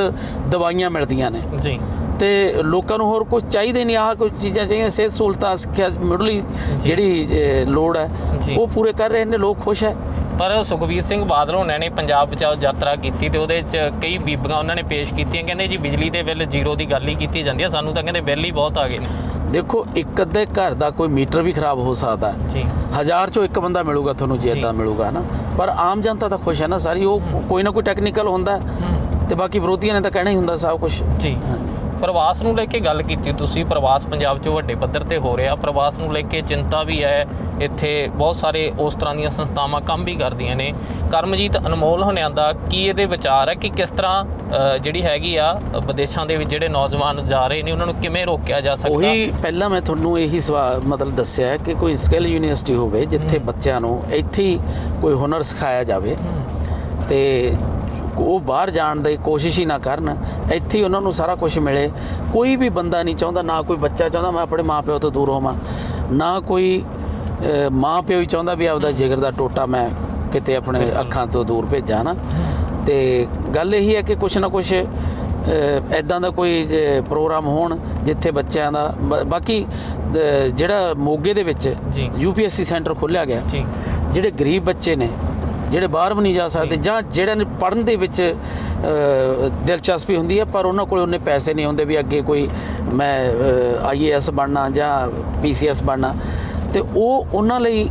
ਦਵਾਈਆਂ ਮਿਲਦੀਆਂ ਨੇ। ਜੀ। ਤੇ ਲੋਕਾਂ ਨੂੰ ਹੋਰ ਕੁਝ ਚਾਹੀਦੇ ਨਹੀਂ ਆਹ ਕੁਝ ਚੀਜ਼ਾਂ ਚਾਹੀਦੀਆਂ ਸਿਹਤ ਸਹੂਲਤਾਂ ਸਿੱਖਿਆ ਮੁੱਢਲੀ ਜਿਹੜੀ ਲੋੜ ਹੈ। ਉਹ ਪੂਰੇ ਕਰ ਰਹੇ ਨੇ ਲੋਕ ਖੁਸ਼ ਹੈ। ਪਰ ਸੁਖਬੀਰ ਸਿੰਘ ਬਾਦਲ ਹੋਣਾ ਨੇ ਪੰਜਾਬ ਬਚਾਓ ਯਾਤਰਾ ਕੀਤੀ ਤੇ ਉਹਦੇ ਚ ਕਈ ਬੀਬੀਆਂ ਉਹਨਾਂ ਨੇ ਪੇਸ਼ ਕੀਤੀਆਂ। ਕਹਿੰਦੇ ਜੀ ਬਿਜਲੀ ਦੇ ਬਿੱਲ ਜ਼ੀਰੋ ਦੀ ਗੱਲ ਹੀ ਕੀਤੀ ਜਾਂਦੀ ਆ। ਸਾਨੂੰ ਤਾਂ ਕਹਿੰਦੇ ਬਿੱਲ ਹੀ ਬਹੁਤ ਆ ਗਏ ਨੇ। ਦੇਖੋ ਇੱਕ ਅੱਧੇ ਘਰ ਦਾ ਕੋਈ ਮੀਟਰ ਵੀ ਖਰਾਬ ਹੋ ਸਕਦਾ। ਹੈ। ਜੀ। ਹਜ਼ਾਰ ਚੋਂ ਇੱਕ ਬੰਦਾ ਮਿਲੂਗਾ ਤੁਹਾਨੂੰ ਜੇ। ਇਦਾਂ ਮਿਲੂਗਾ ਨਾ ਪਰ ਆਮ ਜਨਤਾ ਤਾਂ ਖੁਸ਼ ਹੈ ਨਾ ਸਾਰੀ ਉਹ ਕੋਈ ਨਾ ਕੋਈ ਟੈਕਨੀਕਲ ਹੁੰਦਾ। ਹੈ। ਤੇ ਬਾਕੀ ਵਿਰੋਧੀਆਂ ਨੇ ਤਾਂ ਕਹਿਣਾ ਹੀ ਹੁੰਦਾ ਸਭ ਕੁਝ ਜੀ। ਪ੍ਰਵਾਸ ਨੂੰ ਲੈ ਕੇ ਗੱਲ ਕੀਤੀ ਤੁਸੀਂ ਪ੍ਰਵਾਸ ਪੰਜਾਬ 'ਚ ਵੱਡੇ ਪੱਧਰ ਤੇ ਹੋ ਰਿਹਾ। ਪ੍ਰਵਾਸ ਨੂੰ ਲੈ ਕੇ ਚਿੰਤਾ ਵੀ ਹੈ। ਇੱਥੇ ਬਹੁਤ ਸਾਰੇ ਉਸ ਤਰ੍ਹਾਂ ਦੀਆਂ ਸੰਸਥਾਵਾਂ ਕੰਮ ਵੀ ਕਰਦੀਆਂ ਨੇ। ਕਰਮਜੀਤ ਅਨਮੋਲ ਹੁਣਿਆਂ ਦਾ ਕੀ ਇਹਦੇ ਵਿਚਾਰ ਹੈ ਕਿ ਕਿਸ ਤਰ੍ਹਾਂ ਜਿਹੜੀ ਹੈਗੀ ਆ ਵਿਦੇਸ਼ਾਂ ਦੇ ਵਿੱਚ ਜਿਹੜੇ ਨੌਜਵਾਨ ਜਾ ਰਹੇ ਨੇ ਉਹਨਾਂ ਨੂੰ ਕਿਵੇਂ ਰੋਕਿਆ ਜਾ ਸਕਦਾ? ਉਹੀ ਪਹਿਲਾਂ ਮੈਂ ਤੁਹਾਨੂੰ ਇਹੀ ਸਵਾਲ ਮਤਲਬ ਦੱਸਿਆ ਕਿ ਕੋਈ ਸਕਿੱਲ ਯੂਨੀਵਰਸਿਟੀ ਹੋਵੇ ਜਿੱਥੇ ਬੱਚਿਆਂ ਨੂੰ ਇੱਥੇ ਹੀ ਕੋਈ ਹੁਨਰ ਸਿਖਾਇਆ ਜਾਵੇ ਤੇ ਉਹ ਬਾਹਰ ਜਾਣ ਦੀ ਕੋਸ਼ਿਸ਼ ਹੀ ਨਾ ਕਰਨ ਇੱਥੇ ਹੀ ਉਹਨਾਂ ਨੂੰ ਸਾਰਾ ਕੁਝ ਮਿਲੇ। ਕੋਈ ਵੀ ਬੰਦਾ ਨਹੀਂ ਚਾਹੁੰਦਾ ਨਾ ਕੋਈ ਬੱਚਾ ਚਾਹੁੰਦਾ ਮੈਂ ਆਪਣੇ ਮਾਪਿਓ ਤੋਂ ਦੂਰ ਹੋਵਾਂ। ਨਾ ਕੋਈ ਅ, ਮਾਂ ਪਿਓ ਹੀ ਚਾਹੁੰਦਾ ਵੀ ਆਪਦਾ ਜਿਗਰ ਦਾ ਟੋਟਾ ਮੈਂ ਕਿਤੇ ਆਪਣੇ ਅੱਖਾਂ ਤੋਂ ਦੂਰ ਭੇਜਾਂ ਨਾ ਤੇ ਗੱਲ ਇਹੀ ਹੈ ਕਿ ਕੁਛ ਨਾ ਕੁਛ ਐਦਾਂ ਦਾ ਕੋਈ ਪ੍ਰੋਗਰਾਮ ਹੋਣ ਜਿੱਥੇ ਬੱਚਿਆਂ ਦਾ ਬਾਕੀ ਜਿਹੜਾ ਮੋਗੇ ਦੇ ਵਿੱਚ। ਯੂਪੀਐਸਸੀ ਸੈਂਟਰ ਖੋਲ੍ਹਿਆ ਗਿਆ। ਜਿਹੜੇ ਗਰੀਬ ਬੱਚੇ ਨੇ ਜਿਹੜੇ ਬਾਹਰ ਵੀ ਨਹੀਂ ਜਾ ਸਕਦੇ ਜਾਂ। ਜਿਹੜਿਆਂ ਨੇ ਪੜ੍ਹਨ ਦੇ ਵਿੱਚ ਦਿਲਚਸਪੀ ਹੁੰਦੀ ਹੈ ਪਰ ਉਹਨਾਂ ਕੋਲ ਉਹਨੇ ਪੈਸੇ ਨਹੀਂ ਹੁੰਦੇ ਵੀ ਅੱਗੇ ਕੋਈ ਮੈਂ ਆਈਏਐਸ ਬਣਨਾ ਜਾਂ ਪੀਸੀਐਸ ਬਣਨਾ। ਤੇ ਉਹ ਉਹਨਾਂ ਲਈ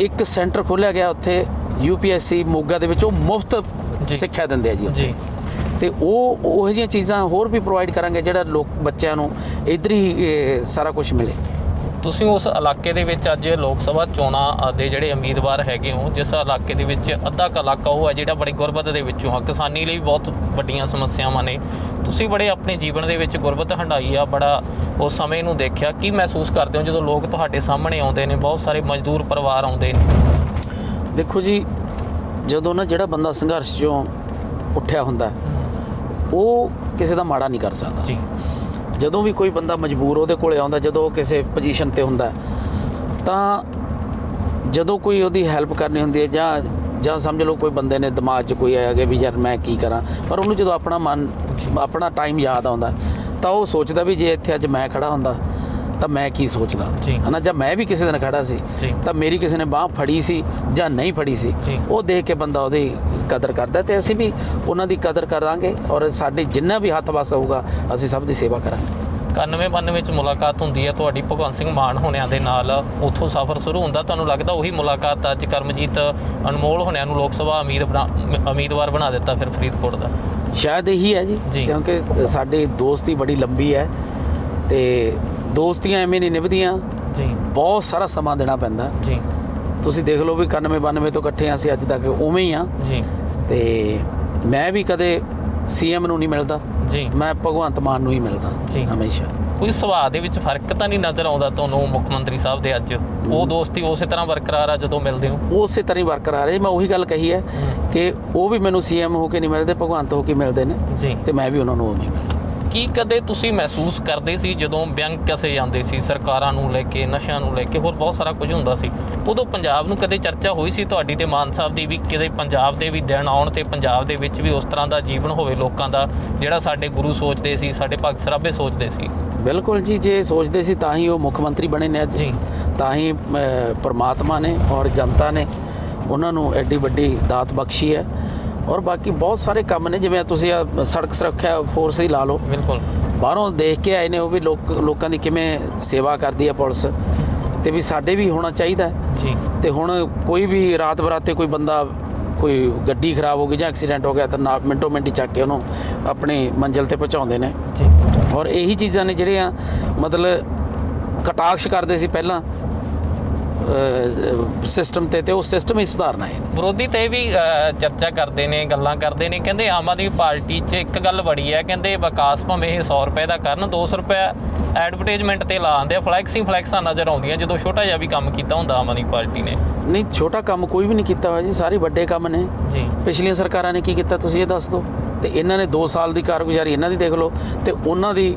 ਇੱਕ ਸੈਂਟਰ ਖੋਲ੍ਹਿਆ ਗਿਆ ਉੱਥੇ ਯੂਪੀਐਸਸੀ ਮੋਗਾ ਦੇ ਵਿੱਚ ਉਹ ਮੁਫਤ। ਸਿੱਖਿਆ ਦਿੰਦੇ ਆ ਜੀ ਉੱਥੇ। ਜੀ। ਤੇ ਉਹ ਉਹ ਜਿਹੀਆਂ ਚੀਜ਼ਾਂ ਹੋਰ ਵੀ ਪ੍ਰੋਵਾਈਡ ਕਰਾਂਗੇ ਜਿਹੜਾ ਲੋਕ ਬੱਚਿਆਂ ਨੂੰ ਇੱਧਰ ਹੀ ਸਾਰਾ ਕੁਝ ਮਿਲੇ। ਤੁਸੀਂ ਉਸ ਇਲਾਕੇ ਦੇ ਵਿੱਚ ਅੱਜ ਲੋਕ ਸਭਾ ਚੋਣਾਂ ਦੇ ਜਿਹੜੇ ਉਮੀਦਵਾਰ ਹੈਗੇ ਹੋ ਜਿਸ ਇਲਾਕੇ ਦੇ ਵਿੱਚ ਅੱਧਾ ਕੁ ਇਲਾਕਾ ਉਹ ਹੈ ਜਿਹੜਾ ਬੜੀ ਗੁਰਬਤ ਦੇ ਵਿੱਚੋਂ ਆ। ਕਿਸਾਨੀ ਲਈ ਬਹੁਤ ਵੱਡੀਆਂ ਸਮੱਸਿਆਵਾਂ ਨੇ। ਤੁਸੀਂ ਬੜੇ ਆਪਣੇ ਜੀਵਨ ਦੇ ਵਿੱਚ ਗੁਰਬਤ ਹੰਡਾਈ ਆ ਬੜਾ ਉਸ ਸਮੇਂ ਨੂੰ ਦੇਖਿਆ। ਕੀ ਮਹਿਸੂਸ ਕਰਦੇ ਹੋ ਜਦੋਂ ਲੋਕ ਤੁਹਾਡੇ ਸਾਹਮਣੇ ਆਉਂਦੇ ਨੇ? ਬਹੁਤ ਸਾਰੇ ਮਜ਼ਦੂਰ ਪਰਿਵਾਰ ਆਉਂਦੇ ਨੇ। ਦੇਖੋ ਜੀ ਜਦੋਂ ਨਾ ਜਿਹੜਾ ਬੰਦਾ ਸੰਘਰਸ਼ ਚੋਂ ਉੱਠਿਆ ਹੁੰਦਾ ਉਹ ਕਿਸੇ ਦਾ ਮਾੜਾ ਨਹੀਂ ਕਰ ਸਕਦਾ। ਜੀ। ਜਦੋਂ ਵੀ ਕੋਈ ਬੰਦਾ ਮਜਬੂਰ ਉਹਦੇ ਕੋਲੇ ਆਉਂਦਾ, ਜਦੋਂ ਉਹ ਕਿਸੇ ਪੋਜੀਸ਼ਨ ਤੇ ਹੁੰਦਾ, ਤਾਂ ਜਦੋਂ ਕੋਈ ਉਹਦੀ ਹੈਲਪ ਕਰਨੀ ਹੁੰਦੀ ਹੈ ਜਾਂ ਜਾਂ ਸਮਝ ਲਓ ਕੋਈ ਬੰਦੇ ਨੇ ਦਿਮਾਗ 'ਚ ਕੋਈ ਆਇਆ ਕਿ ਵੀ ਯਾਰ ਮੈਂ ਕੀ ਕਰਾਂ, ਪਰ ਉਹਨੂੰ ਜਦੋਂ ਆਪਣਾ ਮਨ, ਆਪਣਾ ਟਾਈਮ ਯਾਦ ਆਉਂਦਾ, ਤਾਂ ਉਹ ਸੋਚਦਾ ਵੀ ਜੇ ਇੱਥੇ ਅੱਜ ਮੈਂ ਖੜਾ ਹੁੰਦਾ ਤਾਂ ਮੈਂ ਕੀ ਸੋਚਦਾ। ਹਨਾ ਜਾਂ ਮੈਂ ਵੀ ਕਿਸੇ ਦਿਨ ਖੜਾ ਸੀ। ਤਾਂ ਮੇਰੀ ਕਿਸੇ ਨੇ ਬਾਹ ਫੜੀ ਸੀ ਜਾਂ ਨਹੀਂ ਫੜੀ ਸੀ। ਉਹ ਦੇਖ ਕੇ ਬੰਦਾ ਉਹਦੀ ਕਦਰ ਕਰਦਾ ਤੇ ਅਸੀਂ ਵੀ ਉਹਨਾਂ ਦੀ ਕਦਰ ਕਰਾਂਗੇ ਔਰ ਸਾਡੇ ਜਿੰਨਾ ਵੀ ਹੱਥ ਵੱਸ ਹੋਊਗਾ ਅਸੀਂ ਸਭ ਦੀ ਸੇਵਾ ਕਰਾਂਗੇ 91 92 ਵਿੱਚ ਮੁਲਾਕਾਤ ਹੁੰਦੀ ਹੈ ਤੁਹਾਡੀ ਭਗਵੰਤ ਸਿੰਘ ਮਾਨ ਹੋਣਿਆਂ ਦੇ ਨਾਲ ਉੱਥੋਂ ਸਫ਼ਰ ਸ਼ੁਰੂ ਹੁੰਦਾ ਤੁਹਾਨੂੰ ਲੱਗਦਾ ਉਹੀ ਮੁਲਾਕਾਤ ਅੱਜ ਕਰਮਜੀਤ ਅਨਮੋਲ ਹੋਣਿਆਂ ਨੂੰ ਲੋਕ ਸਭਾ ਬਣਾ- ਉਮੀਦਵਾਰ ਬਣਾ ਦਿੱਤਾ ਫਿਰ ਫਰੀਦਕੋਟ ਦਾ ਸ਼ਾਇਦ ਇਹੀ ਹੈ ਜੀ। ਕਿਉਂਕਿ ਸਾਡੀ ਦੋਸਤੀ ਬੜੀ ਲੰਬੀ ਹੈ ਤੇ ਦੋਸਤੀਆਂ ਐਵੇਂ ਨਹੀਂ ਨਿਭਦੀਆਂ। ਜੀ। ਬਹੁਤ ਸਾਰਾ ਸਮਾਂ ਦੇਣਾ ਪੈਂਦਾ। ਜੀ। ਤੁਸੀਂ ਦੇਖ ਲਓ ਵੀ 91 92 ਤੋਂ ਇਕੱਠੇ ਹਾਂ ਅਸੀਂ ਅੱਜ ਤੱਕ ਉਵੇਂ ਹੀ ਆ ਜੀ। ਤੇ ਮੈਂ ਵੀ ਕਦੇ ਸੀਐਮ ਨੂੰ ਨਹੀਂ ਮਿਲਦਾ। ਜੀ। ਮੈਂ ਭਗਵੰਤ ਮਾਨ ਨੂੰ ਹੀ ਮਿਲਦਾ ਜੀ। ਹਮੇਸ਼ਾ। ਕੋਈ ਸੁਭਾਅ ਦੇ ਵਿੱਚ ਫ਼ਰਕ ਤਾਂ ਨਹੀਂ ਨਜ਼ਰ ਆਉਂਦਾ ਤੁਹਾਨੂੰ ਮੁੱਖ ਮੰਤਰੀ ਸਾਹਿਬ ਦੇ ਅੱਜ? ਉਹ ਦੋਸਤੀ ਉਸੇ ਤਰ੍ਹਾਂ ਬਰਕਰਾਰ ਆ ਜਦੋਂ ਮਿਲਦੇ ਹੋ? ਉਸੇ ਤਰ੍ਹਾਂ ਹੀ ਬਰਕਰਾਰ ਹੈ ਮੈਂ ਉਹੀ ਗੱਲ ਕਹੀ ਹੈ। ਕਿ ਉਹ ਵੀ ਮੈਨੂੰ ਸੀਐਮ ਹੋ ਕੇ ਨਹੀਂ ਮਿਲਦੇ ਭਗਵੰਤ ਹੋ ਕੇ ਮਿਲਦੇ ਨੇ। ਜੀ। ਤੇ ਮੈਂ ਵੀ ਉਹਨਾਂ ਨੂੰ ਉਵੇਂ ਹੀ ਮਿਲਦਾ। ਕੀ ਕਦੇ ਤੁਸੀਂ ਮਹਿਸੂਸ ਕਰਦੇ ਸੀ ਜਦੋਂ ਵਿਅੰਗ ਕਸੇ ਜਾਂਦੇ ਸੀ ਸਰਕਾਰਾਂ ਨੂੰ ਲੈ ਕੇ ਨਸ਼ਿਆਂ ਨੂੰ ਲੈ ਕੇ ਹੋਰ ਬਹੁਤ ਸਾਰਾ ਕੁਝ ਹੁੰਦਾ ਸੀ? ਉਦੋਂ ਪੰਜਾਬ ਨੂੰ ਕਦੇ ਚਰਚਾ ਹੋਈ ਸੀ ਤੁਹਾਡੀ ਤੇ ਮਾਨ ਸਾਹਿਬ ਦੀ ਵੀ ਕਿਤੇ ਪੰਜਾਬ ਦੇ ਵੀ ਦਿਨ ਆਉਣ ਤੇ ਪੰਜਾਬ ਦੇ ਵਿੱਚ ਵੀ ਉਸ ਤਰ੍ਹਾਂ ਦਾ ਜੀਵਨ ਹੋਵੇ ਲੋਕਾਂ ਦਾ ਜਿਹੜਾ ਸਾਡੇ ਗੁਰੂ ਸੋਚਦੇ ਸੀ ਸਾਡੇ ਭਗਤ ਸਰਾਭੇ ਸੋਚਦੇ ਸੀ? ਬਿਲਕੁਲ ਜੀ ਜੇ ਸੋਚਦੇ ਸੀ ਤਾਂ ਹੀ ਉਹ ਮੁੱਖ ਮੰਤਰੀ ਬਣੇ ਨੇ ਅੱਜ। ਜੀ। ਤਾਂ ਹੀ ਪ੍ਰਮਾਤਮਾ ਨੇ ਔਰ ਜਨਤਾ ਨੇ ਉਹਨਾਂ ਨੂੰ ਐਡੀ ਵੱਡੀ ਦਾਤ ਬਖਸ਼ੀ ਹੈ। ਔਰ ਬਾਕੀ ਬਹੁਤ ਸਾਰੇ ਕੰਮ ਨੇ ਜਿਵੇਂ ਤੁਸੀਂ ਆਹ ਸੜਕ ਸੁਰੱਖਿਆ ਫੋਰਸ ਹੀ ਲਾ ਲਓ। ਬਿਲਕੁਲ। ਬਾਹਰੋਂ ਦੇਖ ਕੇ ਆਏ ਨੇ ਉਹ ਵੀ ਲੋਕ ਲੋਕਾਂ ਦੀ ਕਿਵੇਂ ਸੇਵਾ ਕਰਦੀ ਹੈ ਪੁਲਿਸ। ਤੇ ਵੀ ਸਾਡੇ ਵੀ ਹੋਣਾ ਚਾਹੀਦਾ। ਜੀ। ਤੇ ਹੁਣ ਕੋਈ ਵੀ ਰਾਤ ਬਰਾਤੇ ਕੋਈ ਬੰਦਾ ਕੋਈ ਗੱਡੀ ਖਰਾਬ ਹੋ ਗਈ ਜਾਂ ਐਕਸੀਡੈਂਟ ਹੋ ਗਿਆ ਤਾਂ ਨਾ ਮਿੰਟੋ ਮਿੰਟੀ ਚੱਕ ਕੇ ਉਹਨੂੰ ਆਪਣੀ ਮੰਜ਼ਿਲ ਤੇ ਪਹੁੰਚਾਉਂਦੇ ਨੇ। ਜੀ। ਔਰ ਇਹੀ ਚੀਜ਼ਾਂ ਨੇ ਜਿਹੜੀਆਂ ਮਤਲਬ ਕਟਾਕਸ਼ ਕਰਦੇ ਸੀ ਪਹਿਲਾਂ। ਸਿਸਟਮ ਤੇ ਤੇ ਉਹ ਸਿਸਟਮ ਹੀ ਸੁਧਾਰਨਾ ਹੈ। ਵਿਰੋਧੀ ਤੇ ਵੀ ਚਰਚਾ ਕਰਦੇ ਨੇ ਗੱਲਾਂ ਕਰਦੇ ਨੇ। ਕਹਿੰਦੇ ਆਮ ਆਦਮੀ ਪਾਰਟੀ 'ਚ ਇੱਕ ਗੱਲ ਬੜੀ ਹੈ। ਕਹਿੰਦੇ ਵਿਕਾਸ ਭਾਵੇਂ ਇਹ 100 ਰੁਪਏ ਦਾ ਕਰਨ 200 ਰੁਪਏ ਐਡਵਰਟਾਈਜ਼ਮੈਂਟ ਤੇ ਲਾਉਂਦੇ ਆ ਫਲੈਕਸਿੰਗ ਫਲੈਕਸਾਂ ਨਜ਼ਰ ਆਉਂਦੀਆਂ ਜਦੋਂ ਛੋਟਾ ਜਿਹਾ ਵੀ ਕੰਮ ਕੀਤਾ ਹੁੰਦਾ ਆਮ ਆਦਮੀ ਪਾਰਟੀ ਨੇ। ਨਹੀਂ ਛੋਟਾ ਕੰਮ ਕੋਈ ਵੀ ਨਹੀਂ ਕੀਤਾ ਹੋਇਆ ਜੀ ਸਾਰੇ ਵੱਡੇ ਕੰਮ ਨੇ। ਜੀ। ਪਿਛਲੀਆਂ ਸਰਕਾਰਾਂ ਨੇ ਕੀ ਕੀਤਾ ਤੁਸੀਂ ਇਹ ਦੱਸ ਦਿਓ। ਤੇ ਇਹਨਾਂ ਨੇ 2 ਸਾਲ ਦੀ ਕਾਰਗੁਜ਼ਾਰੀ ਇਹਨਾਂ ਦੀ ਦੇਖ ਲਓ ਤੇ ਉਹਨਾਂ ਦੀ